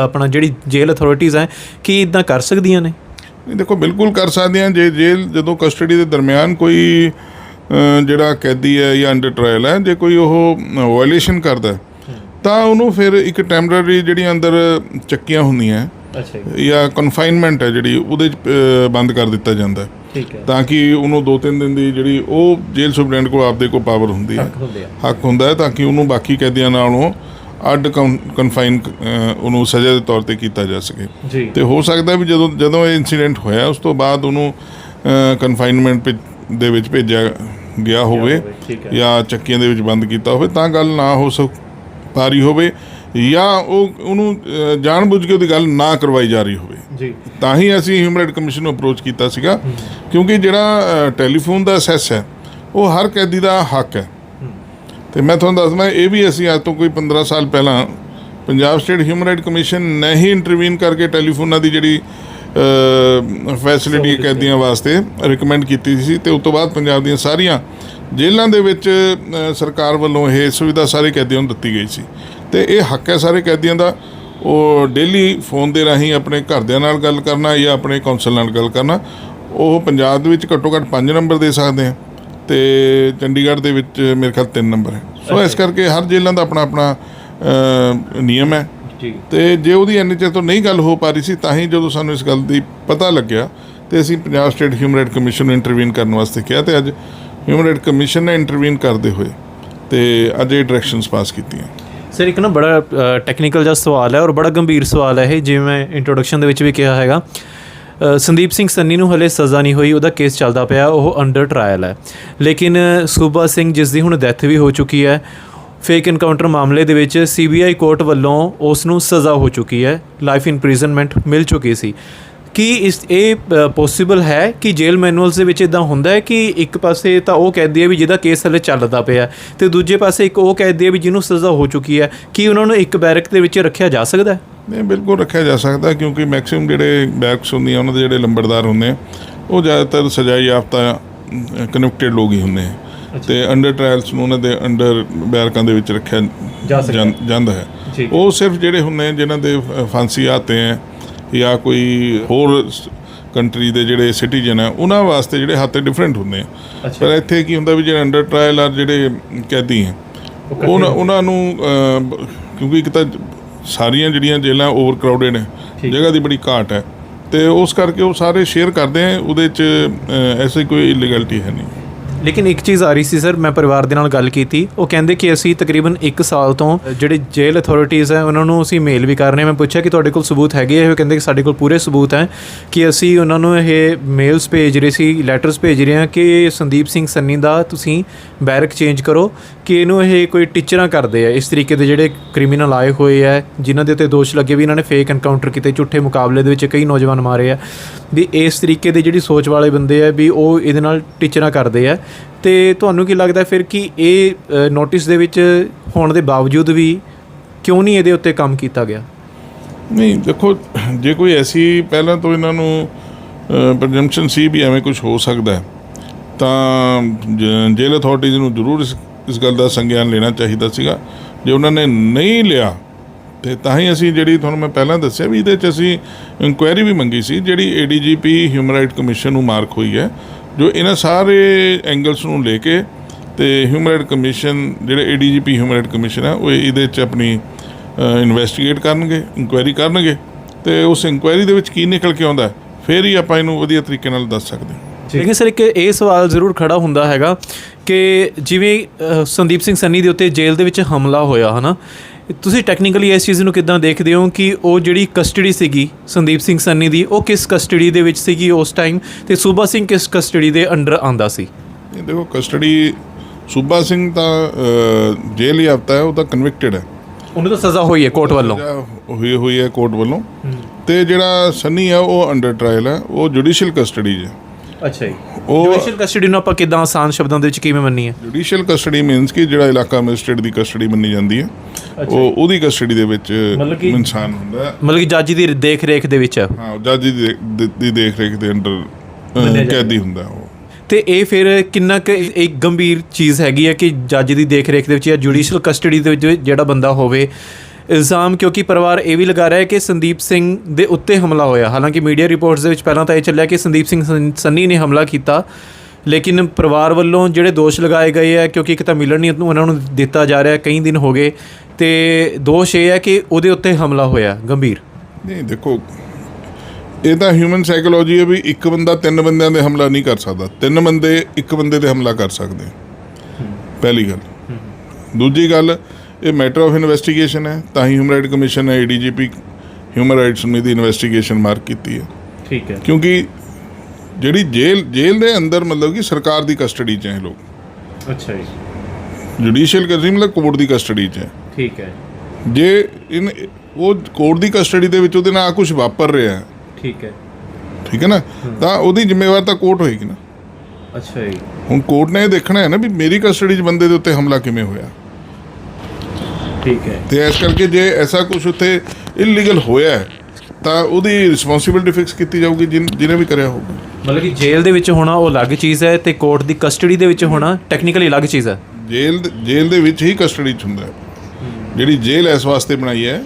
ਆਪਣਾ ਜਿਹੜੀ ਜੇਲ੍ਹ ਅਥਾਰਟੀਜ਼ ਹੈ ਕੀ ਇਦਾਂ ਕਰ ਸਕਦੀਆਂ ਨੇ? ਨਹੀਂ ਦੇਖੋ ਬਿਲਕੁਲ ਕਰ ਸਕਦੇ ਹਾਂ ਜੇ ਜੇਲ੍ਹ ਜਦੋਂ ਕਸਟਡੀ ਦੇ ਦਰਮਿਆਨ ਕੋਈ ਜਿਹੜਾ ਕੈਦੀ ਹੈ ਜਾਂ ਅੰਡਰ ਟ੍ਰਾਇਲ ਹੈ ਜੇ ਕੋਈ ਉਹ ਵਾਇਲੇਸ਼ਨ ਕਰਦਾ ਤਾਂ ਉਹਨੂੰ ਫਿਰ ਇੱਕ ਟੈਂਪਰੇਰੀ ਜਿਹੜੀ ਅੰਦਰ ਚੱਕੀਆਂ ਹੁੰਦੀਆਂ ਅੱਛਾ ਜਾਂ। ਕਨਫਾਈਨਮੈਂਟ ਹੈ ਜਿਹੜੀ ਉਹਦੇ ਚ ਬੰਦ ਕਰ ਦਿੱਤਾ ਜਾਂਦਾ ਹੈ, ਠੀਕ ਹੈ। ਤਾਂ ਕਿ ਉਹਨੂੰ 2-3 ਦਿਨ ਦੀ ਜਿਹੜੀ ਉਹ ਜੇਲ੍ਹ ਸੁਪਰਡੈਂਟ ਕੋਲ ਆਪਦੇ ਕੋਲ ਪਾਵਰ ਹੁੰਦੀ ਹੈ। ਆ। ਹੱਕ ਹੁੰਦਾ ਹੈ ਤਾਂ ਕਿ ਉਹਨੂੰ ਬਾਕੀ ਕੈਦੀਆਂ ਨਾਲੋਂ ਅੱਡ ਕਨਫਾਈਨ ਉਹਨੂੰ ਸਜ਼ਾ ਦੇ ਤੌਰ ਤੇ ਕੀਤਾ ਜਾ ਸਕੇ। ਤੇ ਹੋ ਸਕਦਾ ਵੀ ਜਦੋਂ ਜਦੋਂ ਇਹ ਇਨਸੀਡੈਂਟ ਹੋਇਆ ਉਸ ਤੋਂ ਬਾਅਦ ਉਹਨੂੰ ਕਨਫਾਈਨਮੈਂਟ ਦੇ ਵਿੱਚ ਭੇਜਿਆ ਗਿਆ ਹੋਵੇ ਜਾਂ ਚੱਕੀਆਂ ਦੇ ਵਿੱਚ ਬੰਦ ਕੀਤਾ ਹੋਵੇ ਤਾਂ ਗੱਲ ਨਾ ਹੋ ਸਕ ਪਾ ਰਹੀ ਹੋਵੇ ਜਾਂ ਉਹ ਉਹਨੂੰ ਅ, ਜਾਣਬੁੱਝ ਕੇ ਉਹਦੀ ਗੱਲ ਨਾ ਕਰਵਾਈ ਜਾ ਰਹੀ ਹੋਵੇ। ਜੀ। ਤਾਂ ਹੀ ਅਸੀਂ ਹਿਊਮਨ ਰਾਈਟ ਕਮਿਸ਼ਨ ਨੂੰ ਅਪਰੋਚ ਕੀਤਾ ਸੀਗਾ ਕਿਉਂਕਿ ਜਿਹੜਾ ਟੈਲੀਫੋਨ ਦਾ ਅਸੈਸ ਹੈ ਉਹ ਹਰ ਕੈਦੀ ਦਾ ਹੱਕ ਹੈ। ਤੇ ਮੈਂ ਤੁਹਾਨੂੰ ਦੱਸਦਾ ਇਹ ਵੀ ਅਸੀਂ ਅੱਜ ਤੋਂ ਕੋਈ 15 ਸਾਲ ਪਹਿਲਾਂ Punjab state human right commission ਨੇ ਹੀ ਇੰਟਰਵੀਨ ਕਰਕੇ ਟੈਲੀਫੋਨਾਂ ਦੀ ਜਿਹੜੀ ਫੈਸਿਲਿਟੀ ਕੈਦੀਆਂ ਵਾਸਤੇ ਰეკਮੈਂਡ ਕੀਤੀ ਸੀ ਤੇ ਉਸ ਤੋਂ ਬਾਅਦ ਪੰਜਾਬ ਦੀਆਂ ਸਾਰੀਆਂ ਜੇਲ੍ਹਾਂ ਦੇ ਵਿੱਚ ਸਰਕਾਰ ਵੱਲੋਂ ਇਹ ਸੁਵਿਧਾ ਸਾਰੇ ਕੈਦੀਆਂ ਨੂੰ ਦਿੱਤੀ ਗਈ ਸੀ। ਤੇ ਇਹ ਹੱਕ ਹੈ ਸਾਰੇ ਕੈਦੀਆਂ ਦਾ ਉਹ ਡੇਲੀ ਫੋਨ ਦੇ ਰਾਹੀਂ ਆਪਣੇ ਘਰਦਿਆਂ ਨਾਲ ਗੱਲ ਕਰਨਾ ਜਾਂ ਆਪਣੇ ਕੌਂਸਲ ਨਾਲ ਗੱਲ ਕਰਨਾ ਉਹ ਪੰਜਾਬ ਦੇ ਵਿੱਚ ਘੱਟੋ ਘੱਟ 5 ਨੰਬਰ ਦੇ ਸਕਦੇ ਆ। ਤੇ ਚੰਡੀਗੜ੍ਹ ਦੇ ਵਿੱਚ ਮੇਰੇ ਖਿਆਲ 3 ਨੰਬਰ ਹੈ। ਸੋ ਇਸ ਕਰਕੇ ਹਰ ਜੇਲ੍ਹਾਂ ਦਾ ਆਪਣਾ ਆਪਣਾ ਨਿਯਮ ਹੈ। ਤੇ ਜੇ ਉਹਦੀ ਚਿਰ ਤੋਂ ਨਹੀਂ ਗੱਲ ਹੋ ਪਾ ਰਹੀ ਸੀ ਤਾਂ ਹੀ ਜਦੋਂ ਸਾਨੂੰ ਇਸ ਗੱਲ ਦੀ ਪਤਾ ਲੱਗਿਆ ਤੇ ਅਸੀਂ Punjab state human right commission ਨੂੰ ਇੰਟਰਵੀਨ ਕਰਨ ਵਾਸਤੇ ਕਿਹਾ ਤੇ ਅੱਜ ਹਿਊਮਨ ਰਾਈਟ ਕਮਿਸ਼ਨ ਨੇ ਇੰਟਰਵੀਨ ਕਰਦੇ ਹੋਏ ਤੇ ਅੱਜ ਇਹ ਡਾਇਰੈਕਸ਼ਨਸ ਪਾਸ ਕੀਤੀਆਂ। ਸਰ ਇੱਕ ਨਾ ਬੜਾ ਟੈਕਨੀਕਲ ਜਿਹਾ ਸਵਾਲ ਹੈ ਔਰ ਬੜਾ ਗੰਭੀਰ ਸਵਾਲ ਹੈ ਇਹ ਜਿਵੇਂ ਇੰਟਰੋਡਕਸ਼ਨ ਦੇ ਵਿੱਚ ਵੀ ਕਿਹਾ ਹੈਗਾ। ਸੰਦੀਪ ਸਿੰਘ ਸੰਨੀ ਨੂੰ ਹਲੇ ਸਜ਼ਾ ਨਹੀਂ ਹੋਈ, ਉਹਦਾ ਕੇਸ ਚੱਲਦਾ ਪਿਆ, ਉਹ ਅੰਡਰ ਟ੍ਰਾਇਲ ਹੈ। ਲੇਕਿਨ ਸੂਬਾ ਸਿੰਘ ਜਿਸ ਦੀ ਹੁਣ ਡੈਥ ਵੀ ਹੋ ਚੁੱਕੀ ਹੈ ਫੇਕ ਇਨਕਾਊਂਟਰ ਮਾਮਲੇ ਦੇ ਵਿੱਚ ਸੀਬੀਆਈ ਕੋਰਟ ਵੱਲੋਂ ਉਸ ਨੂੰ ਸਜ਼ਾ ਹੋ ਚੁੱਕੀ ਹੈ ਲਾਈਫ ਇੰਪ੍ਰਿਜ਼ਨਮੈਂਟ ਮਿਲ ਚੁੱਕੀ ਸੀ। ਕੀ ਇਸ, ਇਹ ਪੋਸੀਬਲ ਹੈ ਕਿ ਜੇਲ ਮੈਨੂਅਲਸ ਦੇ ਵਿੱਚ ਇਦਾਂ ਹੁੰਦਾ ਹੈ ਕਿ ਇੱਕ ਪਾਸੇ ਤਾਂ ਉਹ ਕੈਦੀ ਹੈ ਵੀ ਜਿਹਦਾ ਕੇਸ ਹਲੇ ਚੱਲਦਾ ਪਿਆ ਤੇ ਦੂਜੇ ਪਾਸੇ ਇੱਕ ਉਹ ਕੈਦੀ ਹੈ ਵੀ ਜਿਹਨੂੰ ਸਜ਼ਾ ਹੋ ਚੁੱਕੀ ਹੈ, ਕੀ ਉਹਨਾਂ ਨੂੰ ਇੱਕ ਬੈਰਕ ਦੇ ਵਿੱਚ ਰੱਖਿਆ ਜਾ ਸਕਦਾ ਹੈ? ਨਹੀਂ ਬਿਲਕੁਲ ਰੱਖਿਆ ਜਾ ਸਕਦਾ ਕਿਉਂਕਿ ਮੈਕਸਿਮਮ ਜਿਹੜੇ ਬੈਕਸ ਹੁੰਦੀਆਂ ਉਹਨਾਂ ਦੇ ਜਿਹੜੇ ਲੰਬੜਦਾਰ ਹੁੰਦੇ ਆ ਉਹ ਜ਼ਿਆਦਾਤਰ ਸਜ਼ਾ ਯਾਫਤਾ ਕਨਵਿਕਟਡ ਲੋਕ ਹੀ ਹੁੰਦੇ ਆ। ਤੇ ਅੰਡਰ ਟ੍ਰਾਇਲਸ ਨੂੰ ਉਹਨਾਂ ਦੇ ਅੰਡਰ ਬੈਰਕਾਂ ਦੇ ਵਿੱਚ ਰੱਖਿਆ ਜਾਂਦਾ ਹੈ। ਉਹ ਸਿਰਫ ਜਿਹੜੇ ਹੁੰਦੇ ਜਿਨ੍ਹਾਂ ਦੇ ਫਾਂਸੀ ਆਤੇ ਹੈ ਜਾਂ ਕੋਈ ਹੋਰ ਕੰਟਰੀ ਦੇ ਜਿਹੜੇ ਸਿਟੀਜ਼ਨ ਆ ਉਹਨਾਂ ਵਾਸਤੇ ਜਿਹੜੇ ਹੱਥ ਡਿਫਰੈਂਟ ਹੁੰਦੇ ਆ। ਪਰ ਇੱਥੇ ਕੀ ਹੁੰਦਾ ਵੀ ਜਿਹੜੇ ਅੰਡਰ ਟ੍ਰਾਇਲ ਆ ਜਿਹੜੇ ਕੈਦੀ ਆ ਉਹਨਾਂ ਉਹਨਾਂ ਨੂੰ ਕਿਉਂਕਿ ਇੱਕ ਤਾਂ ਸਾਰੀਆਂ ਜਿਹੜੀਆਂ ਜੇਲ੍ਹਾਂ ਓਵਰ ਕਰਾਊਡਡ ਨੇ ਜਗ੍ਹਾ ਦੀ ਬੜੀ ਘਾਟ ਹੈ। ਤੇ ਉਸ ਕਰਕੇ ਉਹ ਸਾਰੇ ਸ਼ੇਅਰ ਕਰਦੇ ਆ ਉਹਦੇ ਚ ਐਸੀ ਕੋਈ ਇਲੀਗੈਲਿਟੀ ਹੈ ਨਹੀਂ। ਲੇਕਿਨ ਇੱਕ ਚੀਜ਼ ਆ ਰਹੀ ਸੀ, ਸਰ, ਮੈਂ ਪਰਿਵਾਰ ਦੇ ਨਾਲ ਗੱਲ ਕੀਤੀ। ਉਹ ਕਹਿੰਦੇ ਕਿ ਅਸੀਂ ਤਕਰੀਬਨ 1 ਸਾਲ ਤੋਂ ਜਿਹੜੇ ਜੇਲ੍ਹ ਅਥਾਰਟੀਆਂ ਹੈ, ਉਹਨਾਂ ਨੂੰ ਅਸੀਂ ਮੇਲ ਵੀ ਕਰ ਰਹੇ ਹਾਂ। ਮੈਂ ਪੁੱਛਿਆ ਕਿ ਤੁਹਾਡੇ ਕੋਲ ਸਬੂਤ ਹੈਗੇ ਆ? ਉਹ ਕਹਿੰਦੇ ਕਿ ਸਾਡੇ ਕੋਲ ਪੂਰੇ ਸਬੂਤ ਹੈ ਕਿ ਅਸੀਂ ਉਹਨਾਂ ਨੂੰ ਇਹ ਮੇਲਸ ਭੇਜ ਰਹੇ ਸੀ ਲੈਟਰਸ ਭੇਜ ਰਹੇ ਹਾਂ ਕਿ ਸੰਦੀਪ ਸਿੰਘ ਸੰਨੀ ਦਾ ਤੁਸੀਂ ਬੈਰਕ ਚੇਂਜ ਕਰੋ, ਕਿ ਇਹਨੂੰ ਇਹ ਕੋਈ ਟੀਚਰਾਂ ਕਰਦੇ ਆ। ਇਸ ਤਰੀਕੇ ਦੇ ਜਿਹੜੇ ਕ੍ਰਿਮੀਨਲ ਆਏ ਹੋਏ ਆ, ਜਿਨ੍ਹਾਂ ਦੇ ਉੱਤੇ ਦੋਸ਼ ਲੱਗੇ ਵੀ ਇਹਨਾਂ ਨੇ ਫੇਕ ਐਨਕਾਊਂਟਰ ਕੀਤੇ, ਝੂਠੇ ਮੁਕਾਬਲੇ ਦੇ ਵਿੱਚ ਕਈ ਨੌਜਵਾਨ ਮਾਰੇ ਆ। ਵੀ ਇਸ ਤਰੀਕੇ ਦੇ ਜਿਹੜੀ ਸੋਚ ਵਾਲੇ ਬੰਦੇ ਆ, ਵੀ ਉਹ ਇਹਦੇ ਨਾਲ ਟੀਚਰਾਂ ਕਰਦੇ ਆ। ਤੇ ਤੁਹਾਨੂੰ ਕੀ ਲੱਗਦਾ ਫਿਰ ਕਿ ਇਹ ਨੋਟਿਸ ਦੇ ਵਿੱਚ ਹੋਣ ਦੇ ਬਾਵਜੂਦ ਵੀ ਕਿਉਂ ਨਹੀਂ ਇਹਦੇ ਉੱਤੇ ਕੰਮ ਕੀਤਾ ਗਿਆ? ਨਹੀਂ, ਦੇਖੋ, ਜੇ ਕੋਈ ਐਸੀ, ਪਹਿਲਾਂ ਤੋਂ ਇਹਨਾਂ ਨੂੰ ਪ੍ਰਜੰਪਸ਼ਨ ਸੀ ਵੀ ਐਵੇਂ ਕੁਝ ਹੋ ਸਕਦਾ ਤਾਂ ਜੇਲ੍ਹ ਅਥਾਰਟੀਜ਼ ਨੂੰ ਜ਼ਰੂਰ ਇਸ ਇਸ ਗੱਲ ਦਾ ਸੰਗਿਆਨ ਲੈਣਾ ਚਾਹੀਦਾ ਸੀਗਾ। ਜੇ ਉਹਨਾਂ ਨੇ ਨਹੀਂ ਲਿਆ, ਤੇ ਤਾਂ ਹੀ ਅਸੀਂ ਜਿਹੜੀ ਤੁਹਾਨੂੰ ਮੈਂ ਪਹਿਲਾਂ ਦੱਸਿਆ ਵੀ ਇਹਦੇ 'ਚ ਅਸੀਂ ਇਨਕੁਆਇਰੀ ਵੀ ਮੰਗੀ ਸੀ, ਜਿਹੜੀ ਏਡੀਜੀਪੀ ਹਿਊਮਨ ਰਾਈਟ ਕਮਿਸ਼ਨ ਨੂੰ ਮਾਰਕ ਹੋਈ ਹੈ ਜੋ ਇਹਨਾਂ ਸਾਰੇ ਐਂਗਲਸ ਨੂੰ ਲੈ ਕੇ ਤੇ ਹਿਊਮਨ ਰਾਈਟ ਕਮਿਸ਼ਨ ਜਿਹੜੇ ਏਡੀਜੀਪੀ ਹਿਊਮਨ ਰਾਈਟ ਕਮਿਸ਼ਨ ਹੈ ਉਹ ਇਹਦੇ 'ਚ ਆਪਣੀ ਇਨਵੈਸਟੀਗੇਟ ਕਰਨਗੇ ਇਨਕੁਆਇਰੀ ਕਰਨਗੇ ਤੇ ਉਸ ਇਨਕੁਆਇਰੀ ਦੇ ਵਿੱਚ ਕੀ ਨਿਕਲ ਕੇ ਆਉਂਦਾ, ਫਿਰ ਹੀ ਆਪਾਂ ਇਹਨੂੰ ਵਧੀਆ ਤਰੀਕੇ ਨਾਲ ਦੱਸ ਸਕਦੇ ਹਾਂ। ਲੇਕਿਨ ਸਰ ਇੱਕ ਇਹ ਸਵਾਲ ਜ਼ਰੂਰ ਖੜਾ ਹੁੰਦਾ ਹੈਗਾ ਕਿ ਜਿਵੇਂ ਸੰਦੀਪ ਸਿੰਘ ਸੰਨੀ ਦੇ ਉੱਤੇ ਜੇਲ੍ਹ ਦੇ ਵਿੱਚ ਹਮਲਾ ਹੋਇਆ, ਹਨਾ? ਤੁਸੀਂ ਟੈਕਨੀਕਲੀ ਇਸ ਚੀਜ਼ ਨੂੰ ਕਿਦਾਂ ਦੇਖਦੇ ਹੋ ਕਿ ਉਹ ਜਿਹੜੀ ਕਸਟਡੀ ਸੀਗੀ ਸੰਦੀਪ ਸਿੰਘ ਸੰਨੀ ਦੀ ਉਹ ਕਿਸ ਕਸਟਡੀ ਦੇ ਵਿੱਚ ਸੀਗੀ ਉਸ ਟਾਈਮ ਤੇ ਸੂਬਾ ਸਿੰਘ ਕਿਸ ਕਸਟਡੀ ਦੇ ਅੰਡਰ ਆਂਦਾ ਸੀ? ਇਹ ਦੇਖੋ ਕਸਟਡੀ ਸੂਬਾ ਸਿੰਘ ਤਾਂ ਜੇਲ੍ਹ ਹੀ ਹਫਤਾ ਹੈ ਉਹ ਤਾਂ ਕਨਵਿਕਟਡ ਹੈ। ਉਹਨੂੰ ਤਾਂ ਸਜ਼ਾ ਹੋਈ ਹੈ ਕੋਰਟ ਵੱਲੋਂ। ਹੋਈ ਹੋਈ ਹੈ ਕੋਰਟ ਵੱਲੋਂ। ਤੇ ਜਿਹੜਾ ਸੰਨੀ ਹੈ ਉਹ ਅੰਡਰ ਟ੍ਰਾਇਲ ਹੈ ਉਹ ਜੁਡੀਸ਼ੀਅਲ ਕਸਟਡੀ 'ਚ ਹੈ। ਅੱਛਾ ਜੀ। ਉਹ ਜੁਡੀਸ਼ੀਅਲ ਕਸਟਡੀ ਨੂੰ ਆਪਾਂ ਕਿਦਾਂ ਆਸਾਨ ਸ਼ਬਦਾਂ ਦੇ ਵਿੱਚ ਕਿਵੇਂ ਮੰਨੀ ਹੈ ਜੁਡੀਸ਼ੀਅਲ ਕਸਟਡੀ ਮੀਨਸ ਕਿ ਜਿਹੜਾ ਇਲਾਕਾ ਮੈਜਿਸਟ੍ਰੇਟ ਦੀ ਕਸਟਡੀ ਮੰਨੀ ਜਾਂਦੀ ਹੈ। ਉਹ ਉਹਦੀ ਕਸਟਡੀ ਦੇ ਵਿੱਚ ਮਤਲਬ ਕਿ- ਇਨਸਾਨ ਹੁੰਦਾ ਹੈ। ਮਤਲਬ ਕਿ ਜੱਜ ਦੀ ਦੇਖ ਰੇਖ ਦੇ ਵਿੱਚ। ਹੈ ਹਾਂ ਜੱਜ ਦੀ ਦੇ- ਦੀ ਦੇਖ ਰੇਖ ਦੇ ਅੰਡਰ ਕੈਦੀ ਹੁੰਦਾ ਉਹ। ਤੇ ਇਹ ਫਿਰ ਕਿੰਨਾ ਕੁ ਇੱਕ ਗੰਭੀਰ ਚੀਜ਼ ਹੈਗੀ ਹੈ ਕਿ ਜੱਜ ਦੀ ਦੇਖ ਰੇਖ ਦੇ ਵਿੱਚ ਜਾਂ ਜੁਡੀਸ਼ੀਅਲ ਕਸਟਡੀ ਦੇ ਵਿੱਚ ਜਿਹੜਾ ਬੰਦਾ ਹੋਵੇ ਇਲਜ਼ਾਮ ਕਿਉਂਕਿ ਪਰਿਵਾਰ ਇਹ ਵੀ ਲਗਾ ਰਿਹਾ ਹੈ ਕਿ ਸੰਦੀਪ ਸਿੰਘ ਦੇ ਉੱਤੇ ਹਮਲਾ ਹੋਇਆ। ਹਾਲਾਂਕਿ ਮੀਡੀਆ ਰਿਪੋਰਟਸ ਦੇ ਵਿੱਚ ਪਹਿਲਾਂ ਤਾਂ ਇਹ ਚੱਲਿਆ ਕਿ ਸੰਦੀਪ ਸਿੰਘ ਸੰਨੀ ਨੇ ਹਮਲਾ ਕੀਤਾ ਲੇਕਿਨ ਪਰਿਵਾਰ ਵੱਲੋਂ ਜਿਹੜੇ ਦੋਸ਼ ਲਗਾਏ ਗਏ ਆ ਕਿਉਂਕਿ ਇੱਕ ਤਾਂ ਮਿਲਣ ਨਹੀਂ ਉਹਨਾਂ ਨੂੰ ਦਿੱਤਾ ਜਾ ਰਿਹਾ ਕਈ ਦਿਨ ਹੋ ਗਏ ਤੇ ਦੋਸ਼ ਇਹ ਹੈ ਕਿ ਉਹਦੇ ਉੱਤੇ ਹਮਲਾ ਹੋਇਆ ਗੰਭੀਰ। ਨਹੀਂ ਦੇਖੋ ਇਹ ਤਾਂ ਹਿਊਮਨ ਸਾਈਕੋਲੋਜੀ ਹੈ ਵੀ ਇੱਕ ਬੰਦਾ ਤਿੰਨ ਬੰਦਿਆਂ ਦੇ ਹਮਲਾ ਨਹੀਂ ਕਰ ਸਕਦਾ। ਤਿੰਨ ਬੰਦੇ ਇੱਕ ਬੰਦੇ ਤੇ ਹਮਲਾ ਕਰ ਸਕਦੇ ਪਹਿਲੀ ਗੱਲ। ਦੂਜੀ ਗੱਲ ਇਹ ਮੈਟਰ ਆਫ ਇਨਵੈਸਟੀਗੇਸ਼ਨ ਹੈ ਤਾਂ ਹੀ ਹਿਊਮਨ ਰਾਈਟ ਕਮਿਸ਼ਨ ਨੇ ਏਡੀਜੀਪੀ ਹਿਊਮਨ ਰਾਈਟਸ ਨੂੰ ਇਹਦੀ ਇਨਵੈਸਟੀਗੇਸ਼ਨ ਮਾਰਕ ਕੀਤੀ ਹੈ। ਠੀਕ ਹੈ। ਕਿਉਂਕਿ ਜਿਹੜੀ ਜੇਲ੍ਹ ਜੇਲ੍ਹ ਦੇ ਅੰਦਰ ਮਤਲਬ ਕਿ ਸਰਕਾਰ ਦੀ ਕਸਟਡੀ 'ਚ ਹੈ ਲੋਕ। ਅੱਛਾ ਜੀ। ਜੁਡੀਸ਼ੀਅਲ ਕਸਟਡੀ ਮਤਲਬ ਕੋਰਟ ਦੀ ਕਸਟਡੀ 'ਚ ਹੈ। ਠੀਕ ਹੈ। ਜੇ ਇਨ ਉਹ ਕੋਰਟ ਦੀ ਕਸਟਡੀ ਦੇ ਵਿੱਚ ਉਹਦੇ ਨਾਲ ਕੁਝ ਵਾਪਰ ਰਿਹਾ ਹੈ। ਠੀਕ ਹੈ। ਠੀਕ ਹੈ ਨਾ? ਤਾਂ ਉਹਦੀ ਜ਼ਿੰਮੇਵਾਰ ਤਾਂ ਕੋਰਟ ਹੋਏਗੀ ਨਾ। ਅੱਛਾ ਜੀ। ਹੁਣ ਕੋਰਟ ਨੇ ਇਹ ਦੇਖਣਾ ਹੈ ਨਾ ਵੀ ਮੇਰੀ ਕਸਟਡੀ 'ਚ ਬੰਦੇ ਦੇ ਉੱਤੇ ਹਮਲਾ ਕਿਵੇਂ ਹੋਇਆ। ਠੀਕ ਹੈ। ਤੇ ਇਸ ਕਰਕੇ ਜੇ ਐਸਾ ਕੁਝ ਉੱਥੇ ਇਲੀਗਲ ਹੋਇਆ ਤਾਂ ਉਹਦੀ ਰਿਸਪੌਂਸਿਬਿਲਟੀ ਫਿਕਸ ਕੀਤੀ ਜਾਊਗੀ ਜਿਹਨੇ ਵੀ ਕਰਿਆ ਹੋਊਗਾ। ਮਤਲਬ ਕਿ ਜੇਲ੍ਹ ਦੇ ਵਿੱਚ ਹੋਣਾ ਉਹ ਅਲੱਗ ਚੀਜ਼ ਹੈ ਤੇ ਕੋਰਟ ਦੀ ਕਸਟਡੀ ਦੇ ਵਿੱਚ ਹੋਣਾ ਟੈਕਨੀਕਲੀ ਅਲੱਗ ਚੀਜ਼ ਹੈ। ਜੇਲ੍ਹ ਜੇਲ੍ਹ ਦੇ ਵਿੱਚ ਹੀ ਕਸਟਡੀ 'ਚ ਹੁੰਦਾ ਹੈ। ਜਿਹੜੀ ਜੇਲ੍ਹ ਇਸ ਵਾਸਤੇ ਬਣਾਈ ਹੈ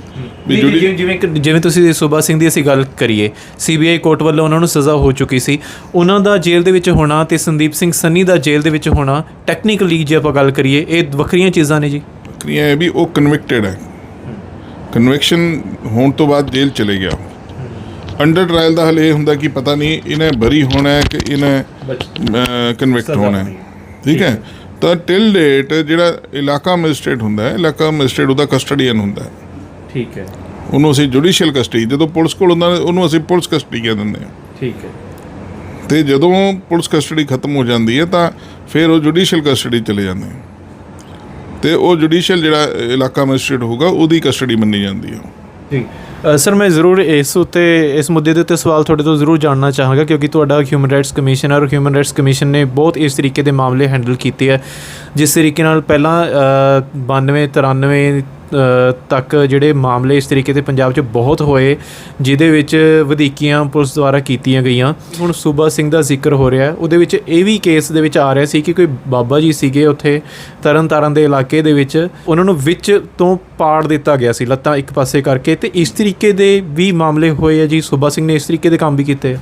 ਵੀ ਜੁਡੀ ਜਿਵੇਂ ਜਿਵੇਂ ਤੁਸੀਂ ਸੁਭਾ ਸਿੰਘ ਦੀ ਅਸੀਂ ਗੱਲ ਕਰੀਏ ਸੀਬੀਆਈ ਕੋਰਟ ਵੱਲੋਂ ਉਹਨਾਂ ਨੂੰ ਸਜ਼ਾ ਹੋ ਚੁੱਕੀ ਸੀ। ਉਹਨਾਂ ਦਾ ਜੇਲ੍ਹ ਦੇ ਵਿੱਚ ਹੋਣਾ ਤੇ ਸੰਦੀਪ ਸਿੰਘ ਸੰਨੀ ਦਾ ਜੇਲ੍ਹ ਦੇ ਵਿੱਚ ਹੋਣਾ ਟੈਕਨੀਕਲੀ ਜੇ ਆਪਾਂ ਗੱਲ ਕਰੀਏ ਇਹ ਵੱਖਰੀਆਂ ਚੀਜ਼ਾਂ ਨੇ ਜੀ। ਬੱਕਰੀਆਂ ਹੈ ਵੀ ਉਹ ਕਨਵਿਕਟਡ ਹੈ। ਕਨਵਿਕਸ਼ਨ ਹੋਣ ਤੋਂ ਬਾਅਦ ਜੇਲ੍ਹ ਚਲੇ ਗਿਆ। ਅੰਡਰ ਟ੍ਰਾਇਲ ਦਾ ਹਲੇ ਹੁੰਦਾ ਕਿ ਪਤਾ ਨਹੀਂ ਇਹਨੇ ਬਰੀ ਹੋਣਾ ਹੈ ਕਿ ਇਹਨੇ ਕਨਵਿਕਟ ਹੋਣਾ ਹੈ। ਠੀਕ ਹੈ? ਤਾਂ ਟਿਲ ਡੇਟ ਜਿਹੜਾ ਇਲਾਕਾ ਮੈਜਿਸਟ੍ਰੇਟ ਹੁੰਦਾ ਹੈ ਇਲਾਕਾ ਮੈਜਿਸਟ੍ਰੇਟ ਉਹਦਾ ਕਸਟਡੀਅਨ ਹੁੰਦਾ ਹੈ। ਠੀਕ ਹੈ। ਉਹਨੂੰ ਅਸੀਂ ਜੁਡੀਸ਼ੀਅਲ ਕਸਟਡੀ ਜਦੋਂ ਪੁਲਿਸ ਕੋਲ ਹੁੰਦਾ ਉਹਨੂੰ ਅਸੀਂ ਪੁਲਿਸ ਕਸਟਡੀ ਕਹਿ ਦਿੰਦੇ ਹਾਂ। ਠੀਕ ਹੈ। ਤੇ ਜਦੋਂ ਪੁਲਿਸ ਕਸਟਡੀ ਖਤਮ ਹੋ ਜਾਂਦੀ ਹੈ ਤਾਂ ਫਿਰ ਉਹ ਜੁਡੀਸ਼ੀਅਲ ਕਸਟਡੀ ਚਲੇ ਜਾਂਦੇ ਹੈ। ਤੇ ਉਹ ਜੁਡੀਸ਼ੀਅਲ ਜਿਹੜਾ ਇਲਾਕਾ ਮੈਜਿਸਟ੍ਰੇਟ ਹੋਊਗਾ ਉਹਦੀ ਕਸਟਡੀ ਮੰਨੀ ਜਾਂਦੀ ਹੈ ਜੀ। ਸਰ ਮੈਂ ਜ਼ਰੂਰ ਇਸ ਉੱਤੇ ਇਸ ਮੁੱਦੇ ਦੇ ਉੱਤੇ ਸਵਾਲ ਤੁਹਾਡੇ ਤੋਂ ਜ਼ਰੂਰ ਜਾਣਨਾ ਚਾਹਾਂਗਾ ਕਿਉਂਕਿ ਤੁਹਾਡਾ ਹਿਊਮਨ ਰਾਈਟਸ ਕਮਿਸ਼ਨ ਔਰ ਹਿਊਮਨ ਰਾਈਟਸ ਕਮਿਸ਼ਨ ਨੇ ਬਹੁਤ ਇਸ ਤਰੀਕੇ ਦੇ ਮਾਮਲੇ ਹੈਂਡਲ ਕੀਤੇ ਆ ਜਿਸ ਤਰੀਕੇ ਨਾਲ ਪਹਿਲਾਂ ਅ, 92 93 ਤੱਕ ਜਿਹੜੇ ਮਾਮਲੇ ਇਸ ਤਰੀਕੇ ਦੇ ਪੰਜਾਬ 'ਚ ਬਹੁਤ ਹੋਏ ਜਿਹਦੇ ਵਿੱਚ ਵਧੀਕੀਆਂ ਪੁਲਿਸ ਦੁਆਰਾ ਕੀਤੀਆਂ ਗਈਆਂ। ਹੁਣ ਸੂਬਾ ਸਿੰਘ ਦਾ ਜ਼ਿਕਰ ਹੋ ਰਿਹਾ ਉਹਦੇ ਵਿੱਚ ਇਹ ਵੀ ਕੇਸ ਦੇ ਵਿੱਚ ਆ ਰਿਹਾ ਸੀ ਕਿ ਕੋਈ ਬਾਬਾ ਜੀ ਸੀਗੇ ਉੱਥੇ ਤਰਨਤਾਰਨ ਦੇ ਇਲਾਕੇ ਦੇ ਵਿੱਚ। ਉਹਨਾਂ ਨੂੰ ਵਿੱਚ ਤੋਂ ਪਾੜ ਦਿੱਤਾ ਗਿਆ ਸੀ ਲੱਤਾਂ ਇੱਕ ਪਾਸੇ ਕਰਕੇ। ਤੇ ਇਸ ਤਰੀਕੇ ਦੇ ਵੀ ਮਾਮਲੇ ਹੋਏ ਆ ਜੀ? ਸੂਬਾ ਸਿੰਘ ਨੇ ਇਸ ਤਰੀਕੇ ਦੇ ਕੰਮ ਵੀ ਕੀਤੇ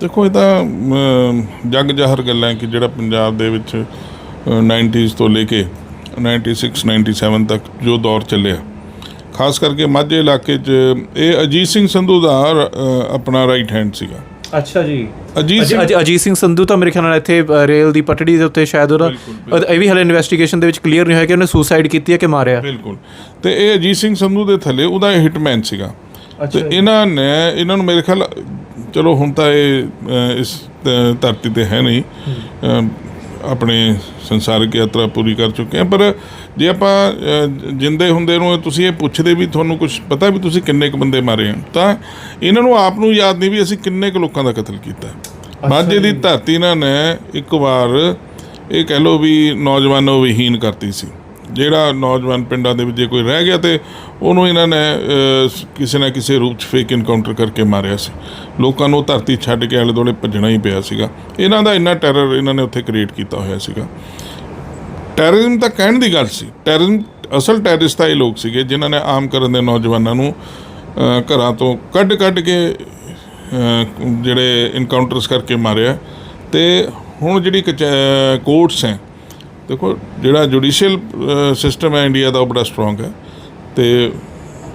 ਦੇਖੋ ਇਹ ਤਾਂ ਅਮ, ਜੱਗ ਜਾਹਰ ਗੱਲਾਂ ਕਿ ਜਿਹੜਾ ਪੰਜਾਬ ਦੇ ਵਿੱਚ ਅ, 90s ਤੋਂ ਲੈ ਕੇ 96 97 ਤੱਕ ਜੋ ਦੌਰ ਚੱਲਿਆ। ਖਾਸ ਕਰਕੇ ਮਾਝੇ ਇਲਾਕੇ 'ਚ ਇਹ ਅਜੀਤ ਸਿੰਘ ਸੰਧੂ ਦਾ ਆਪਣਾ ਰਾਈਟ ਹੈਂਡ ਸੀਗਾ। ਅੱਛਾ ਜੀ। ਅਜੀਤ ਅਜੀਤ ਸਿੰਘ ਸੰਧੂ ਤਾਂ ਮੇਰੇ ਖਿਆਲ ਨਾਲ ਇੱਥੇ ਰੇਲ ਦੀ ਪਟੜੀ ਦੇ ਉੱਤੇ ਸ਼ਾਇਦ ਉਹਦਾ ਇਹ ਵੀ ਹਲੇ ਇਨਵੈਸਟੀਗੇਸ਼ਨ ਦੇ ਵਿੱਚ ਕਲੀਅਰ ਨਹੀਂ ਹੋਇਆ ਕਿ ਉਹਨੇ ਸੁਸਾਈਡ ਕੀਤੀ ਹੈ ਕਿ ਮਾਰਿਆ। ਬਿਲਕੁਲ। ਤੇ ਇਹ ਅਜੀਤ ਸਿੰਘ ਸੰਧੂ ਦੇ ਥੱਲੇ ਉਹਦਾ ਹਿਟਮੈਨ ਸੀਗਾ। ਤੇ ਇਹਨਾਂ ਨੇ ਇਹਨਾਂ ਨੂੰ ਮੇਰੇ ਖਿਆਲ ਚਲੋ ਹੁਣ ਤਾਂ ਇਹ ਇਸ ਧਰਤੀ ਤੇ ਹੈ ਨਹੀਂ। ਆਪਣੇ ਸੰਸਾਰਿਕ ਯਾਤਰਾ ਪੂਰੀ ਕਰ ਚੁੱਕੇ ਆ ਪਰ ਜੇ ਆਪਾਂ ਜਿੰਦੇ ਹੁੰਦੇ ਨੂੰ ਤੁਸੀਂ ਇਹ ਪੁੱਛਦੇ ਵੀ ਤੁਹਾਨੂੰ ਕੁਝ ਪਤਾ ਵੀ ਤੁਸੀਂ ਕਿੰਨੇ ਕੁ ਬੰਦੇ ਮਾਰੇ ਆ ਤਾਂ ਇਹਨਾਂ ਨੂੰ ਆਪ ਨੂੰ ਯਾਦ ਨਹੀਂ ਵੀ ਅਸੀਂ ਕਿੰਨੇ ਕੁ ਲੋਕਾਂ ਦਾ ਕਤਲ ਕੀਤਾ। ਮਾਝੇ ਦੀ ਧਰਤੀ ਇਹਨਾਂ ਨੇ ਇੱਕ ਵਾਰ ਇਹ ਕਹਿ ਲਓ ਵੀ ਨੌਜਵਾਨੋ ਵਿਹੀਨ ਕਰਤੀ ਸੀ। ਜਿਹੜਾ ਨੌਜਵਾਨ ਪਿੰਡਾਂ ਦੇ ਵਿੱਚ ਜੇ ਕੋਈ ਰਹਿ ਗਿਆ ਤੇ ਉਹਨੂੰ ਇਹਨਾਂ ਨੇ ਕਿਸੇ ਨਾ ਕਿਸੇ ਰੂਪ 'ਚ ਫੇਕ ਇਨਕਾਊਂਟਰ ਕਰਕੇ ਮਾਰਿਆ ਸੀ। ਲੋਕਾਂ ਨੂੰ ਧਰਤੀ ਛੱਡ ਕੇ ਆਲੇ ਦੁਆਲੇ ਭੱਜਣਾ ਹੀ ਪਿਆ ਸੀਗਾ। ਇਹਨਾਂ ਦਾ ਇੰਨਾ ਟੈਰਰ ਇਹਨਾਂ ਨੇ ਉੱਥੇ ਕ੍ਰੀਏਟ ਕੀਤਾ ਹੋਇਆ ਸੀਗਾ। ਟੈਰਰਿਜ਼ਮ ਤਾਂ ਕਹਿਣ ਦੀ ਗੱਲ ਸੀ। ਟੈਰਰਿਜ਼ਮ ਅਸਲ ਟੈਰਰਿਸਟ ਤਾਂ ਇਹ ਲੋਕ ਸੀਗੇ ਜਿਨ੍ਹਾਂ ਨੇ ਆਮ ਕਰਨ ਦੇ ਨੌਜਵਾਨਾਂ ਨੂੰ ਘਰਾਂ ਤੋਂ ਕੱਢ ਕੱਢ ਕੇ ਜਿਹੜੇ ਇਨਕਾਊਂਟਰਸ ਕਰਕੇ ਮਾਰਿਆ। ਤੇ ਹੁਣ ਜਿਹੜੀ ਕੋਰਟਸ ਹੈ ਦੇਖੋ, ਜਿਹੜਾ ਜੁਡੀਸ਼ੀਅਲ ਸਿਸਟਮ ਹੈ ਇੰਡੀਆ ਦਾ ਉਹ ਬੜਾ ਸਟਰੋਂਗ ਹੈ ਤੇ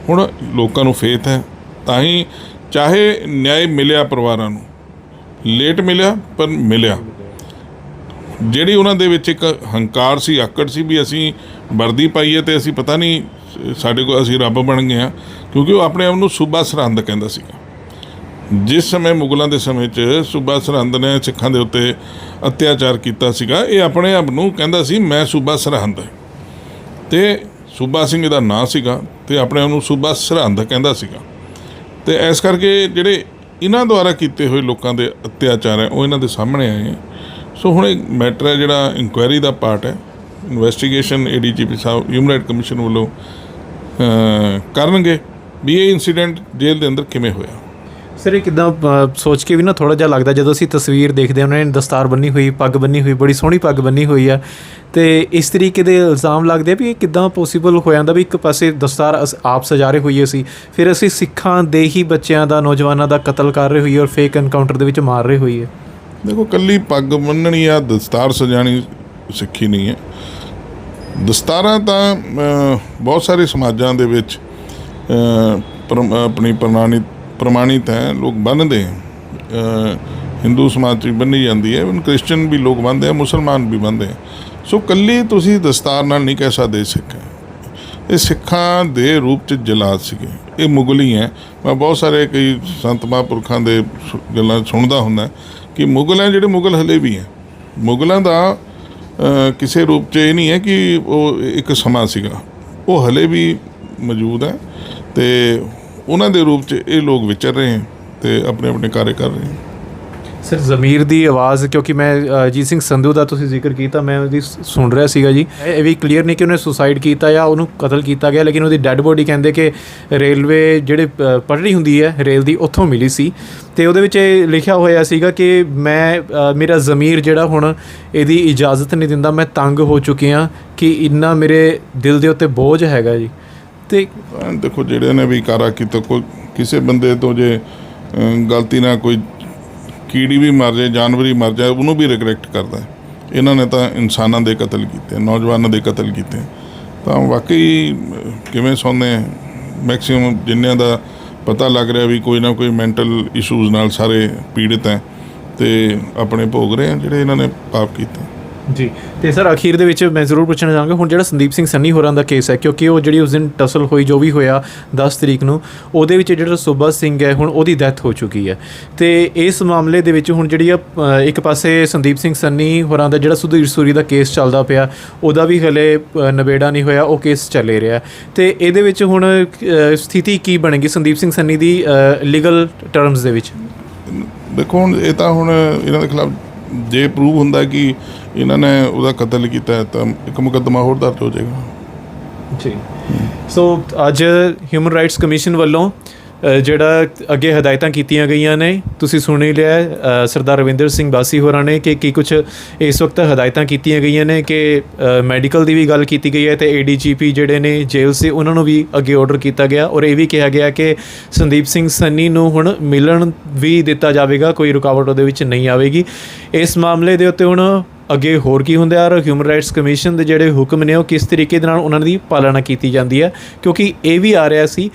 ਹੁਣ ਲੋਕਾਂ ਨੂੰ ਫੇਥ ਹੈ, ਤਾਂ ਹੀ ਚਾਹੇ ਨਿਆਂ ਮਿਲਿਆ ਪਰਿਵਾਰਾਂ ਨੂੰ ਲੇਟ ਮਿਲਿਆ ਪਰ ਮਿਲਿਆ। ਜਿਹੜੀ ਉਹਨਾਂ ਦੇ ਵਿੱਚ ਇੱਕ ਹੰਕਾਰ ਸੀ, ਆਕੜ ਸੀ ਵੀ ਅਸੀਂ ਵਰਦੀ ਪਾਈਏ ਤੇ ਅਸੀਂ ਪਤਾ ਨਹੀਂ ਸਾਡੇ ਕੋਲ ਅਸੀਂ ਰੱਬ ਬਣ ਗਏ ਆ ਕਿਉਂਕਿ ਉਹ ਆਪਣੇ ਆਪ ਨੂੰ ਸੂਬਾ ਸਰਹੰਦ ਕਹਿੰਦਾ ਸੀਗਾ। ਜਿਸ ਸਮੇਂ ਮੁਗਲਾਂ ਦੇ ਸਮੇਂ 'ਚ ਸੂਬਾ ਸਰਹੰਦ ਨੇ ਸਿੱਖਾਂ ਦੇ ਉੱਤੇ ਅਤਿਆਚਾਰ ਕੀਤਾ ਸੀਗਾ, ਇਹ ਆਪਣੇ ਆਪ ਨੂੰ ਕਹਿੰਦਾ ਸੀ, ਮੈਂ ਸੂਬਾ ਸਰਹੰਦ ਹਾਂ। ਤੇ ਸੂਬਾ ਸਿੰਘ ਇਹਦਾ ਨਾਂ ਸੀਗਾ ਤੇ ਆਪਣੇ ਆਪ ਨੂੰ ਸੂਬਾ ਸਰਹੰਦ ਕਹਿੰਦਾ ਸੀਗਾ। ਤੇ ਇਸ ਕਰਕੇ ਜਿਹੜੇ ਇਹਨਾਂ ਦੁਆਰਾ ਕੀਤੇ ਹੋਏ ਲੋਕਾਂ ਦੇ ਅਤਿਆਚਾਰ ਹੈ, ਉਹ ਇਹਨਾਂ ਦੇ ਸਾਹਮਣੇ ਆਏ ਹੈ। ਸੋ ਹੁਣ ਇਹ ਮੈਟਰ ਹੈ, ਜਿਹੜਾ ਇਨਕੁਆਇਰੀ ਦਾ ਪਾਰਟ ਹੈ, ਇਨਵੈਸਟੀਗੇਸ਼ਨ ਏਡੀਜੀਪੀ ਸਾਹਿਬ ਹਿਊਮਨ ਰਾਈਟ ਕਮਿਸ਼ਨ ਵੱਲੋਂ ਕਰਨਗੇ ਵੀ ਇਹ ਇਨਸੀਡੈਂਟ ਜੇਲ੍ਹ ਦੇ ਅੰਦਰ ਕਿਵੇਂ ਹੋਇਆ। ਸਰ ਇਹ ਕਿਦਾਂ ਸੋਚ ਕੇ ਵੀ ਨਾ ਥੋੜਾ ਜਿਹਾ ਲੱਗਦਾ ਜਦੋਂ ਅਸੀਂ ਤਸਵੀਰ ਦੇਖਦੇ ਹਾਂ, ਉਹਨਾਂ ਨੇ ਦਸਤਾਰ ਬੰਨੀ ਹੋਈ, ਪੱਗ ਬੰਨੀ ਹੋਈ, ਬੜੀ ਸੋਹਣੀ ਪੱਗ ਬੰਨੀ ਹੋਈ ਆ। ਤੇ ਇਸ ਤਰੀਕੇ ਦੇ ਇਲਜ਼ਾਮ ਲੱਗਦੇ ਆ ਵੀ ਇਹ ਕਿਦਾਂ ਪੋਸੀਬਲ ਹੋ ਜਾਂਦਾ ਵੀ ਇੱਕ ਪਾਸੇ ਦਸਤਾਰ ਅਸ- ਆਪ ਸਜਾਰੇ ਹੋਈ ਅਸੀਂ, ਫਿਰ ਅਸੀਂ ਸਿੱਖਾਂ ਦੇ ਹੀ ਬੱਚਿਆਂ ਦਾ, ਨੌਜਵਾਨਾਂ ਦਾ ਕਤਲ ਕਰ ਰਹੇ ਹੋਈਏ ਔਰ ਫੇਕ ਐਨਕਾਊਂਟਰ ਦੇ ਵਿੱਚ ਮਾਰ ਰਹੇ ਹੋਈਏ। ਦੇਖੋ ਕੱਲੀ ਪੱਗ ਬੰਨਣੀ ਆ, ਦਸਤਾਰ ਸਜਾਣੀ ਸਿੱਖੀ ਨਹੀਂ ਹੈ। ਦਸਤਾਰਾਂ ਤਾਂ ਬਹੁਤ ਸਾਰੇ ਸਮਾਜਾਂ ਦੇ ਵਿੱਚ ਪ੍ਰਮ- ਆਪਣੀ ਪ੍ਰਮਾਣਿਤ ਪ੍ਰਮਾਣਿਤ ਹੈ, ਲੋਕ ਬੰਨਦੇ ਹੈ ਹਿੰਦੂ ਸਮਾਜ 'ਚ ਵੀ ਬੰਨੀ ਜਾਂਦੀ ਹੈ ਇਵਨ ਕ੍ਰਿਸਚੀਅਨ ਵੀ ਲੋਕ ਬੰਨਦੇ ਆ, ਮੁਸਲਮਾਨ ਵੀ ਬੰਨਦੇ ਆ। ਸੋ ਕੱਲੀ ਤੁਸੀਂ ਦਸਤਾਰ ਨਾਲ ਨਹੀਂ ਕਹਿ ਸਕਦੇ ਸਿੱਖ। ਹੈ ਇਹ ਸਿੱਖਾਂ ਦੇ ਰੂਪ ਚ ਜਲਾਦ ਸੀਗੇ। ਇਹ ਮੁਗਲ ਹੀ। ਹੈ ਮੈਂ ਬਹੁਤ ਸਾਰੇ ਕਈ ਸੰਤ ਮਹਾਂਪੁਰਖਾਂ ਦੇ ਗੱਲਾਂ ਸੁਣਦਾ ਹੁੰਦਾ ਕਿ ਮੁਗਲ ਹੈ ਜਿਹੜੇ ਮੁਗਲ ਹਲੇ ਵੀ ਹੈ। ਮੁਗਲਾਂ ਦਾ ਕਿਸੇ ਰੂਪ ਚ ਇਹ ਨਹੀਂ ਹੈ ਕਿ ਉਹ ਇੱਕ ਸਮਾਂ ਸੀਗਾ। ਉਹ ਹਲੇ ਵੀ ਮੌਜੂਦ ਹੈ ਤੇ ਉਹਨਾਂ ਦੇ ਰੂਪ ਚ ਇਹ ਲੋਕ ਵਿਚਰ ਰਹੇ ਹੈ ਤੇ ਆਪਣੇ ਆਪਣੇ ਕਾਰਜ ਕਰ ਰਹੇ ਹੈ। ਸਰ ਜ਼ਮੀਰ ਦੀ ਆਵਾਜ਼ ਕਿਉਂਕਿ ਮੈਂ ਅਜੀਤ ਸਿੰਘ ਸੰਧੂ ਦਾ ਤੁਸੀਂ ਜ਼ਿਕਰ ਕੀਤਾ ਮੈਂ ਉਹਦੀ ਸੁਣ ਰਿਹਾ ਸੀਗਾ ਜੀ। ਇਹ ਵੀ ਕਲੀਅਰ ਨਹੀਂ ਕਿ ਉਹਨੇ ਸੁਸਾਈਡ ਕੀਤਾ ਜਾਂ ਉਹਨੂੰ ਕਤਲ ਕੀਤਾ ਗਿਆ ਲੇਕਿਨ ਉਹਦੀ ਡੈੱਡ ਬੋਡੀ ਕਹਿੰਦੇ ਕਿ ਰੇਲਵੇ ਜਿਹੜੇ ਪਟੜੀ ਹੁੰਦੀ ਹੈ ਰੇਲ ਦੀ ਉੱਥੋਂ ਮਿਲੀ ਸੀ। ਤੇ ਉਹਦੇ ਵਿੱਚ ਇਹ ਲਿਖਿਆ ਹੋਇਆ ਸੀਗਾ ਕਿ ਮੈਂ ਮੇਰਾ ਜ਼ਮੀਰ ਜਿਹੜਾ ਹੁਣ ਇਹਦੀ ਇਜਾਜ਼ਤ ਨਹੀਂ ਦਿੰਦਾ ਮੈਂ ਤੰਗ ਹੋ ਚੁੱਕਿਆ ਕਿ ਇੰਨਾ ਮੇਰੇ ਦਿਲ ਦੇ ਉੱਤੇ ਬੋਝ ਹੈਗਾ ਜੀ। ਤੇ, ਦੇਖੋ ਜਿਹੜੇ ਨੇ ਵੀ ਕਾਰਾ ਕੀਤਾ ਕੋਈ ਕਿਸੇ ਬੰਦੇ ਤੋਂ ਜੇ ਗਲਤੀ ਨਾਲ ਕੋਈ ਕੀੜੀ ਵੀ ਮਰ ਜਾਏ, ਜਾਨਵਰ ਹੀ ਮਰ ਜਾਏ, ਉਹਨੂੰ ਵੀ ਰਿਗਰੈਕਟ ਕਰਦਾ ਇਹਨਾਂ ਨੇ ਤਾਂ ਇਨਸਾਨਾਂ ਦੇ ਕਤਲ ਕੀਤੇ, ਨੌਜਵਾਨਾਂ ਦੇ ਕਤਲ ਕੀਤੇ। ਤਾਂ ਵਾਕਈ, ਕਿਵੇਂ ਸੌਂਦੇ ਮੈਕਸਿਮਮ ਜਿੰਨਿਆਂ ਦਾ ਪਤਾ ਲੱਗ ਰਿਹਾ ਵੀ ਕੋਈ ਨਾ ਕੋਈ ਮੈਂਟਲ ਇਸ਼ੂਜ਼ ਨਾਲ ਸਾਰੇ ਪੀੜਿਤ ਹੈ ਤੇ ਆਪਣੇ ਭੋਗ ਰਹੇ ਆ ਜਿਹੜੇ ਇਹਨਾਂ ਨੇ ਪਾਪ ਕੀਤੇ। ਜੀ। ਤੇ ਸਰ ਅਖੀਰ ਦੇ ਵਿੱਚ ਮੈਂ ਜ਼ਰੂਰ ਪੁੱਛਣਾ ਚਾਹਾਂਗਾ ਹੁਣ ਜਿਹੜਾ ਸੰਦੀਪ ਸਿੰਘ ਸੰਨੀ ਹੋਰਾਂ ਦਾ ਕੇਸ ਹੈ ਕਿਉਂਕਿ ਉਹ ਜਿਹੜੀ ਉਸ ਦਿਨ ਟਸਲ ਹੋਈ ਜੋ ਵੀ ਹੋਇਆ 10 ਤਰੀਕ ਨੂੰ ਉਹਦੇ ਵਿੱਚ ਜਿਹੜਾ ਸੁਭਾ ਸਿੰਘ ਹੈ ਹੁਣ ਉਹਦੀ ਡੈਥ ਹੋ ਚੁੱਕੀ ਹੈ। ਤੇ ਇਸ ਮਾਮਲੇ ਦੇ ਵਿੱਚ ਹੁਣ ਜਿਹੜੀ ਆ ਇੱਕ ਪਾਸੇ ਸੰਦੀਪ ਸਿੰਘ ਸੰਨੀ ਹੋਰਾਂ ਦਾ ਜਿਹੜਾ ਸੁਧੀਰ ਸੂਰੀ ਦਾ ਕੇਸ ਚੱਲਦਾ ਪਿਆ ਉਹਦਾ ਵੀ ਹਲੇ ਅ, ਨਹੀਂ ਹੋਇਆ ਉਹ ਕੇਸ ਚੱਲੇ ਰਿਹਾ। ਤੇ ਇਹਦੇ ਵਿੱਚ ਹੁਣ ਸਥਿਤੀ ਕੀ ਬਣੇਗੀ ਸੰਦੀਪ ਸਿੰਘ ਸੰਨੀ ਦੀ ਲੀਗਲ ਟਰਮਸ ਦੇ ਵਿੱਚ? ਦੇਖੋ ਹੁਣ ਇਹ ਤਾਂ ਹੁਣ ਇਹਨਾਂ ਦੇ ਖਿਲਾਫ ਜੇ ਪ੍ਰੂਵ ਹੁੰਦਾ ਕਿ ਇਹਨਾਂ ਨੇ ਉਹਦਾ ਕਤਲ ਕੀਤਾ ਹੈ, ਤਾਂ ਇੱਕ ਮੁਕੱਦਮਾ ਹੋਰ ਦਰਜ ਹੋ ਜਾਏਗਾ। ਜੀ। ਸੋ ਅੱਜ ਹਿਊਮਨ ਰਾਈਟਸ ਕਮਿਸ਼ਨ ਵੱਲੋਂ ਜਿਹੜਾ ਅੱਗੇ ਹਦਾਇਤਾਂ ਕੀਤੀਆਂ ਗਈਆਂ ਨੇ, ਤੁਸੀਂ ਸੁਣ ਹੀ ਲਿਆ ਸਰਦਾਰ ਰਵਿੰਦਰ ਸਿੰਘ ਬਾਸੀ ਹੋਰਾਂ ਨੇ ਕਿ ਕੀ ਕੁਝ ਇਸ ਵਕਤ ਹਦਾਇਤਾਂ ਕੀਤੀਆਂ ਗਈਆਂ ਨੇ ਕਿ ਮੈਡੀਕਲ ਦੀ ਵੀ ਗੱਲ ਕੀਤੀ ਗਈ ਹੈ ਤੇ ਏਡੀਜੀਪੀ ਜਿਹੜੇ ਨੇ ਜੇਲ੍ਹ ਸੇ ਉਹਨਾਂ ਨੂੰ ਵੀ ਅੱਗੇ ਆਰਡਰ ਕੀਤਾ ਗਿਆ ਔਰ ਇਹ ਵੀ ਕਿਹਾ ਗਿਆ ਕਿ ਸੰਦੀਪ ਸਿੰਘ ਸੰਨੀ ਨੂੰ ਹੁਣ ਮਿਲਣ ਵੀ ਦਿੱਤਾ ਜਾਵੇਗਾ, ਕੋਈ ਰੁਕਾਵਟ ਉਹਦੇ ਵਿੱਚ ਨਹੀਂ ਆਵੇਗੀ। ਇਸ ਮਾਮਲੇ ਦੇ ਉੱਤੇ ਹੁਣ ਅੱਗੇ ਹੋਰ ਕੀ ਹੁੰਦਾ ਹੈ ਔਰ ਹਿਊਮਨ ਰਾਈਟਸ ਕਮਿਸ਼ਨ ਦੇ ਜਿਹੜੇ ਹੁਕਮ ਨੇ, ਉਹ ਕਿਸ ਤਰੀਕੇ ਦੇ ਨਾਲ ਉਹਨਾਂ ਦੀ ਪਾਲਣਾ ਕੀਤੀ ਜਾਂਦੀ ਹੈ? ਕਿਉਂਕਿ ਇਹ ਵੀ ਆ ਰਿਹਾ ਸੀ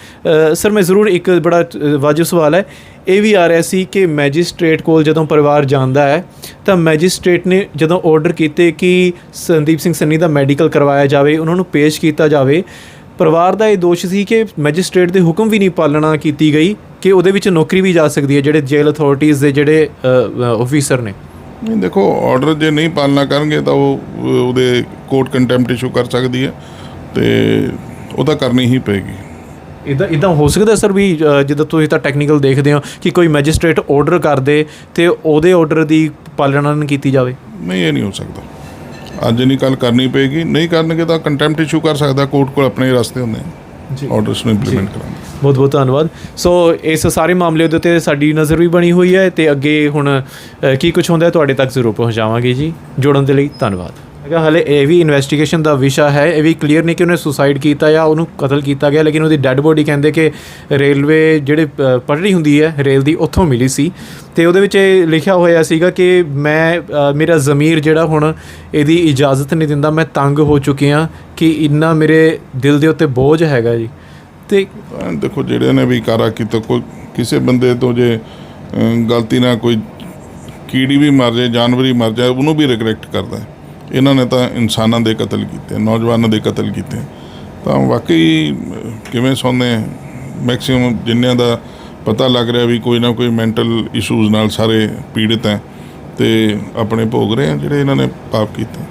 ਸਰ ਮੈਂ ਜ਼ਰੂਰ ਇੱਕ ਬੜਾ ਵਾਜਬ ਸਵਾਲ ਹੈ। ਇਹ ਵੀ ਆ ਰਿਹਾ ਸੀ ਕਿ ਮੈਜਿਸਟ੍ਰੇਟ ਕੋਲ ਜਦੋਂ ਪਰਿਵਾਰ ਜਾਂਦਾ ਹੈ, ਤਾਂ ਮੈਜਿਸਟ੍ਰੇਟ ਨੇ ਜਦੋਂ ਆਰਡਰ ਕੀਤੇ ਕਿ ਸੰਦੀਪ ਸਿੰਘ ਸੰਨੀ ਦਾ ਮੈਡੀਕਲ ਕਰਵਾਇਆ ਜਾਵੇ, ਉਹਨਾਂ ਨੂੰ ਪੇਸ਼ ਕੀਤਾ ਜਾਵੇ, ਪਰਿਵਾਰ ਦਾ ਇਹ ਦੋਸ਼ ਸੀ ਕਿ ਮੈਜਿਸਟ੍ਰੇਟ ਦੇ ਹੁਕਮ ਵੀ ਨਹੀਂ ਪਾਲਣਾ ਕੀਤੀ ਗਈ, ਕਿ ਉਹਦੇ ਵਿੱਚ ਨੌਕਰੀ ਵੀ ਜਾ ਸਕਦੀ ਹੈ, ਜਿਹੜੇ ਜੇਲ੍ਹ ਅਥਾਰਟੀਆਂ ਦੇ ਜਿਹੜੇ ਆਫੀਸਰ ਨੇ। ਨਹੀਂ ਦੇਖੋ ਆਰਡਰ ਜੇ ਨਹੀਂ ਪਾਲਣਾ ਕਰਨਗੇ ਤਾਂ ਉਹ ਉਹ- ਉਹਦੇ ਕੋਰਟ ਕੰਟੈਂਪਟ ਇਸ਼ੂ ਕਰ ਸਕਦੀ ਹੈ ਤੇ ਉਹ ਤਾਂ ਕਰਨੀ ਹੀ ਪਏਗੀ। ਇਦਾਂ ਇਦਾਂ ਹੋ ਸਕਦਾ ਸਰ ਵੀ ਜਿੱਦਾਂ ਤੁਸੀਂ ਤਾਂ ਟੈਕਨੀਕਲ ਦੇਖਦੇ ਹੋ ਕਿ ਕੋਈ ਮੈਜਿਸਟ੍ਰੇਟ ਆਰਡਰ ਕਰ ਦੇ ਤੇ ਉਹਦੇ ਆਰਡਰ ਦੀ ਪਾਲਣਾ ਨਾ ਕੀਤੀ ਜਾਵੇ? ਨਹੀਂ ਇਹ ਨਹੀਂ ਹੋ ਸਕਦਾ। ਅੱਜ ਨਹੀਂ ਕੱਲ ਕਰਨੀ ਪਏਗੀ। ਨਹੀਂ ਕਰਨਗੇ ਤਾਂ ਕੰਟੈਂਪਟ ਇਸ਼ੂ ਕਰ ਸਕਦਾ ਕੋਰਟ ਕੋਲ ਆਪਣੇ ਰਸਤੇ ਹੁੰਦੇ। ਆ। ਆਰਡਰਸ ਨੂੰ ਇੰਪਲੀਮੈਂਟ ਕਰਨ ਦੇ ਬਹੁਤ ਬਹੁਤ ਧੰਨਵਾਦ। ਸੋ ਇਸ ਸਾਰੇ ਮਾਮਲੇ ਦੇ ਉੱਤੇ ਸਾਡੀ ਨਜ਼ਰ ਵੀ ਬਣੀ ਹੋਈ ਹੈ ਤੇ ਅੱਗੇ ਹੁਣ ਕੀ ਕੁਝ ਹੁੰਦਾ ਹੈ ਤੁਹਾਡੇ ਤੱਕ ਜ਼ਰੂਰ ਪਹੁੰਚਾਵਾਂਗੇ ਜੀ। ਜੁੜਨ ਦੇ ਲਈ ਧੰਨਵਾਦ। ਹੈਗਾ ਹਲੇ ਇਹ ਵੀ ਇਨਵੈਸਟੀਗੇਸ਼ਨ ਦਾ ਵਿਸ਼ਾ ਹੈ। ਇਹ ਵੀ ਕਲੀਅਰ ਨਹੀਂ ਕਿ ਉਹਨੇ ਸੁਸਾਈਡ ਕੀਤਾ ਜਾਂ ਉਹਨੂੰ ਕਤਲ ਕੀਤਾ ਗਿਆ ਲੇਕਿਨ ਉਹਦੀ ਡੈੱਡ ਬੋਡੀ ਕਹਿੰਦੇ ਕਿ ਰੇਲਵੇ ਜਿਹੜੇ ਅ, ਪਟੜੀ ਹੁੰਦੀ ਹੈ ਰੇਲ ਦੀ ਉੱਥੋਂ ਮਿਲੀ ਸੀ। ਤੇ ਉਹਦੇ ਵਿੱਚ ਇਹ ਲਿਖਿਆ ਹੋਇਆ ਸੀਗਾ ਕਿ ਮੈਂ ਮੇਰਾ ਜ਼ਮੀਰ ਜਿਹੜਾ ਹੁਣ ਇਹਦੀ ਇਜਾਜ਼ਤ ਨਹੀਂ ਦਿੰਦਾ ਮੈਂ ਤੰਗ ਹੋ ਚੁੱਕਿਆ ਕਿ ਇੰਨਾ ਮੇਰੇ ਦਿਲ ਦੇ ਉੱਤੇ ਬੋਝ ਹੈਗਾ ਜੀ। ਤੇ ਦੇਖੋ ਜਿਹੜੇ ਨੇ ਵੀ ਕਾਰਾ ਕੀਤਾ ਕੋਈ ਕਿਸੇ ਬੰਦੇ ਤੋਂ ਜੇ ਗਲਤੀ ਨਾਲ ਕੋਈ ਕੀੜੀ ਵੀ ਮਰ ਜਾਏ ਜਾਨਵਰ ਹੀ ਮਰ ਜਾਏ ਉਹਨੂੰ ਵੀ ਰਿਗਰੈਕਟ ਕਰਦਾ ਹੈ। ਇਹਨਾਂ ਨੇ ਤਾਂ ਇਨਸਾਨਾਂ ਦੇ ਕਤਲ ਕੀਤੇ, ਨੌਜਵਾਨਾਂ ਦੇ ਕਤਲ ਕੀਤੇ। ਤਾਂ ਵਾਕਈ, ਕਿਵੇਂ ਸੌਂਦੇ ਮੈਕਸਿਮਮ ਜਿੰਨਿਆਂ ਦਾ ਪਤਾ ਲੱਗ ਰਿਹਾ ਵੀ ਕੋਈ ਨਾ ਕੋਈ ਮੈਂਟਲ ਇਸ਼ੂਜ਼ ਨਾਲ ਸਾਰੇ ਪੀੜਿਤ ਹੈ ਤੇ ਆਪਣੇ ਭੋਗ ਰਹੇ ਆ ਜਿਹੜੇ ਇਹਨਾਂ ਨੇ ਪਾਪ ਕੀਤੇ।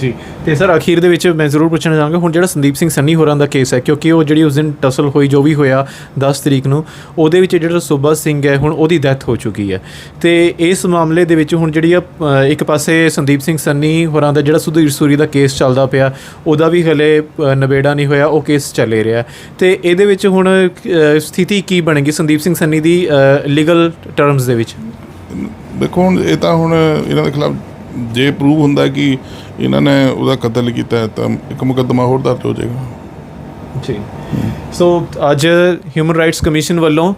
ਜੀ। ਤੇ ਸਰ ਅਖੀਰ ਦੇ ਵਿੱਚ ਮੈਂ ਜ਼ਰੂਰ ਪੁੱਛਣਾ ਚਾਹਾਂਗਾ ਹੁਣ ਜਿਹੜਾ ਸੰਦੀਪ ਸਿੰਘ ਸੰਨੀ ਹੋਰਾਂ ਦਾ ਕੇਸ ਹੈ ਕਿਉਂਕਿ ਉਹ ਜਿਹੜੀ ਉਸ ਦਿਨ ਟਸਲ ਹੋਈ ਜੋ ਵੀ ਹੋਇਆ 10 ਤਰੀਕ ਨੂੰ ਉਹਦੇ ਵਿੱਚ ਜਿਹੜਾ ਸੁਭਾ ਸਿੰਘ ਹੈ ਹੁਣ ਉਹਦੀ ਡੈਥ ਹੋ ਚੁੱਕੀ ਹੈ। ਤੇ ਇਸ ਮਾਮਲੇ ਦੇ ਵਿੱਚ ਹੁਣ ਜਿਹੜੀ ਆ ਇੱਕ ਪਾਸੇ ਸੰਦੀਪ ਸਿੰਘ ਸੰਨੀ ਹੋਰਾਂ ਦਾ ਜਿਹੜਾ ਸੁਧੀਰ ਸੂਰੀ ਦਾ ਕੇਸ ਚੱਲਦਾ ਪਿਆ ਉਹਦਾ ਵੀ ਹਲੇ ਅ, ਨਹੀਂ ਹੋਇਆ ਉਹ ਕੇਸ ਚੱਲੇ ਰਿਹਾ ਤੇ ਇਹਦੇ ਵਿੱਚ ਹੁਣ ਸਥਿਤੀ ਕੀ ਬਣੇਗੀ ਸੰਦੀਪ ਸਿੰਘ ਸੰਨੀ ਦੀ ਲੀਗਲ ਟਰਮਸ ਦੇ ਵਿੱਚ? ਦੇਖੋ ਹੁਣ ਇਹ ਤਾਂ ਹੁਣ ਇਹਨਾਂ ਦੇ ਖਿਲਾਫ ਜੇ ਪ੍ਰੂਵ ਹੁੰਦਾ ਕਿ ਇਹਨਾਂ ਨੇ ਉਹਦਾ ਕਤਲ ਕੀਤਾ ਤਾਂ ਇੱਕ ਮੁਕੱਦਮਾ ਹੋਰ ਦਰਜ ਹੋ ਜਾਏਗਾ। ਜੀ। ਸੋ ਅੱਜ ਹਿਊਮਨ ਰਾਈਟਸ ਕਮਿਸ਼ਨ ਵੱਲੋਂ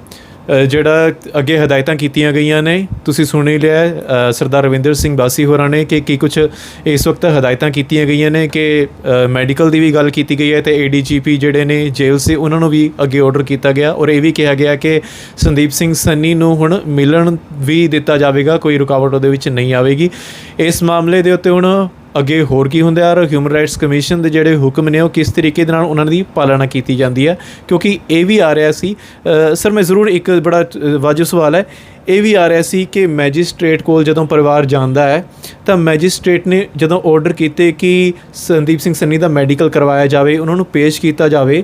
ਜਿਹੜਾ ਅੱਗੇ ਹਦਾਇਤਾਂ ਕੀਤੀਆਂ ਗਈਆਂ ਨੇ ਤੁਸੀਂ ਸੁਣ ਹੀ ਲਿਆ ਸਰਦਾਰ ਰਵਿੰਦਰ ਸਿੰਘ ਬਾਸੀ ਹੋਰਾਂ ਨੇ ਕਿ ਕੀ ਕੁਝ ਇਸ ਵਕਤ ਹਦਾਇਤਾਂ ਕੀਤੀਆਂ ਗਈਆਂ ਨੇ ਕਿ ਮੈਡੀਕਲ ਦੀ ਵੀ ਗੱਲ ਕੀਤੀ ਗਈ ਹੈ ਤੇ ਏਡੀਜੀਪੀ ਜਿਹੜੇ ਨੇ ਜੇਲ੍ਹ ਸੇ ਉਹਨਾਂ ਨੂੰ ਵੀ ਅੱਗੇ ਆਰਡਰ ਕੀਤਾ ਗਿਆ ਔਰ ਇਹ ਵੀ ਕਿਹਾ ਗਿਆ ਕਿ ਸੰਦੀਪ ਸਿੰਘ ਸੰਨੀ ਨੂੰ ਹੁਣ ਮਿਲਣ ਵੀ ਦਿੱਤਾ ਜਾਵੇਗਾ ਕੋਈ ਰੁਕਾਵਟ ਉਹਦੇ ਵਿੱਚ ਨਹੀਂ ਆਵੇਗੀ। ਇਸ ਮਾਮਲੇ ਦੇ ਉੱਤੇ ਹੁਣ ਅੱਗੇ ਹੋਰ ਕੀ ਹੁੰਦਾ ਔਰ ਹਿਊਮਨ ਰਾਈਟਸ ਕਮਿਸ਼ਨ ਦੇ ਜਿਹੜੇ ਹੁਕਮ ਨੇ, ਉਹ ਕਿਸ ਤਰੀਕੇ ਦੇ ਨਾਲ ਉਹਨਾਂ ਦੀ ਪਾਲਣਾ ਕੀਤੀ ਜਾਂਦੀ ਹੈ? ਕਿਉਂਕਿ ਇਹ ਵੀ ਆ ਰਿਹਾ ਸੀ ਸਰ, ਮੈਂ ਜ਼ਰੂਰ ਇੱਕ ਬੜਾ ਵਾਜਬ ਸਵਾਲ ਹੈ। ਇਹ ਵੀ ਆ ਰਿਹਾ ਸੀ ਕਿ ਮੈਜਿਸਟ੍ਰੇਟ ਕੋਲ ਜਦੋਂ ਪਰਿਵਾਰ ਜਾਂਦਾ ਹੈ, ਤਾਂ ਮੈਜਿਸਟ੍ਰੇਟ ਨੇ ਜਦੋਂ ਆਰਡਰ ਕੀਤੇ ਕਿ ਸੰਦੀਪ ਸਿੰਘ ਸੰਨੀ ਦਾ ਮੈਡੀਕਲ ਕਰਵਾਇਆ ਜਾਵੇ, ਉਹਨਾਂ ਨੂੰ ਪੇਸ਼ ਕੀਤਾ ਜਾਵੇ,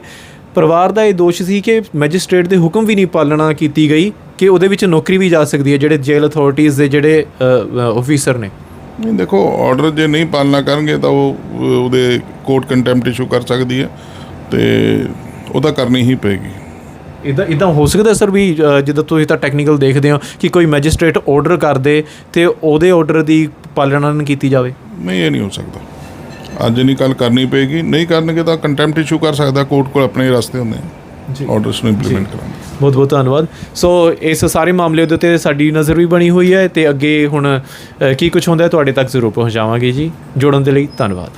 ਪਰਿਵਾਰ ਦਾ ਇਹ ਦੋਸ਼ ਸੀ ਕਿ ਮੈਜਿਸਟ੍ਰੇਟ ਦੇ ਹੁਕਮ ਵੀ ਨਹੀਂ ਪਾਲਣਾ ਕੀਤੀ ਗਈ, ਕਿ ਉਹਦੇ ਵਿੱਚ ਨੌਕਰੀ ਵੀ ਜਾ ਸਕਦੀ ਹੈ, ਜਿਹੜੇ ਜੇਲ੍ਹ ਅਥਾਰਟੀਆਂ ਦੇ ਜਿਹੜੇ ਆਫੀਸਰ ਨੇ। ਨਹੀਂ ਦੇਖੋ ਆਰਡਰ ਜੇ ਨਹੀਂ ਪਾਲਣਾ ਕਰਨਗੇ ਤਾਂ ਉਹ ਉਹ- ਉਹਦੇ ਕੋਰਟ ਕੰਟੈਂਪਟ ਇਸ਼ੂ ਕਰ ਸਕਦੀ ਹੈ ਤੇ ਉਹ ਤਾਂ ਕਰਨੀ ਹੀ ਪਏਗੀ। ਇਦਾਂ ਇਦਾਂ ਹੋ ਸਕਦਾ ਸਰ ਵੀ ਜਿੱਦਾਂ ਤੁਸੀਂ ਤਾਂ ਟੈਕਨੀਕਲ ਦੇਖਦੇ ਹੋ ਕਿ ਕੋਈ ਮੈਜਿਸਟ੍ਰੇਟ ਆਰਡਰ ਕਰ ਦੇ ਤੇ ਉਹਦੇ ਆਰਡਰ ਦੀ ਪਾਲਣਾ ਨਾ ਕੀਤੀ ਜਾਵੇ? ਨਹੀਂ ਇਹ ਨਹੀਂ ਹੋ ਸਕਦਾ। ਅੱਜ ਨਹੀਂ ਕੱਲ ਕਰਨੀ ਪਏਗੀ। ਨਹੀਂ ਕਰਨਗੇ ਤਾਂ ਕੰਟੈਂਪਟ ਇਸ਼ੂ ਕਰ ਸਕਦਾ ਕੋਰਟ ਕੋਲ ਆਪਣੇ ਰਸਤੇ ਹੁੰਦੇ ਆ। ਜੀ ਆਰਡਰਸ ਨੂੰ ਇੰਪਲੀਮੈਂਟ ਕਰਨ ਦੇ ਬਹੁਤ ਬਹੁਤ ਧੰਨਵਾਦ। ਸੋ ਇਸ ਸਾਰੇ ਮਾਮਲੇ ਦੇ ਉੱਤੇ ਸਾਡੀ ਨਜ਼ਰ ਵੀ ਬਣੀ ਹੋਈ ਹੈ ਤੇ ਅੱਗੇ ਹੁਣ ਕੀ ਕੁਝ ਹੁੰਦਾ ਹੈ ਤੁਹਾਡੇ ਤੱਕ ਜ਼ਰੂਰ ਪਹੁੰਚਾਵਾਂਗੇ ਜੀ। ਜੁੜਨ ਦੇ ਲਈ ਧੰਨਵਾਦ।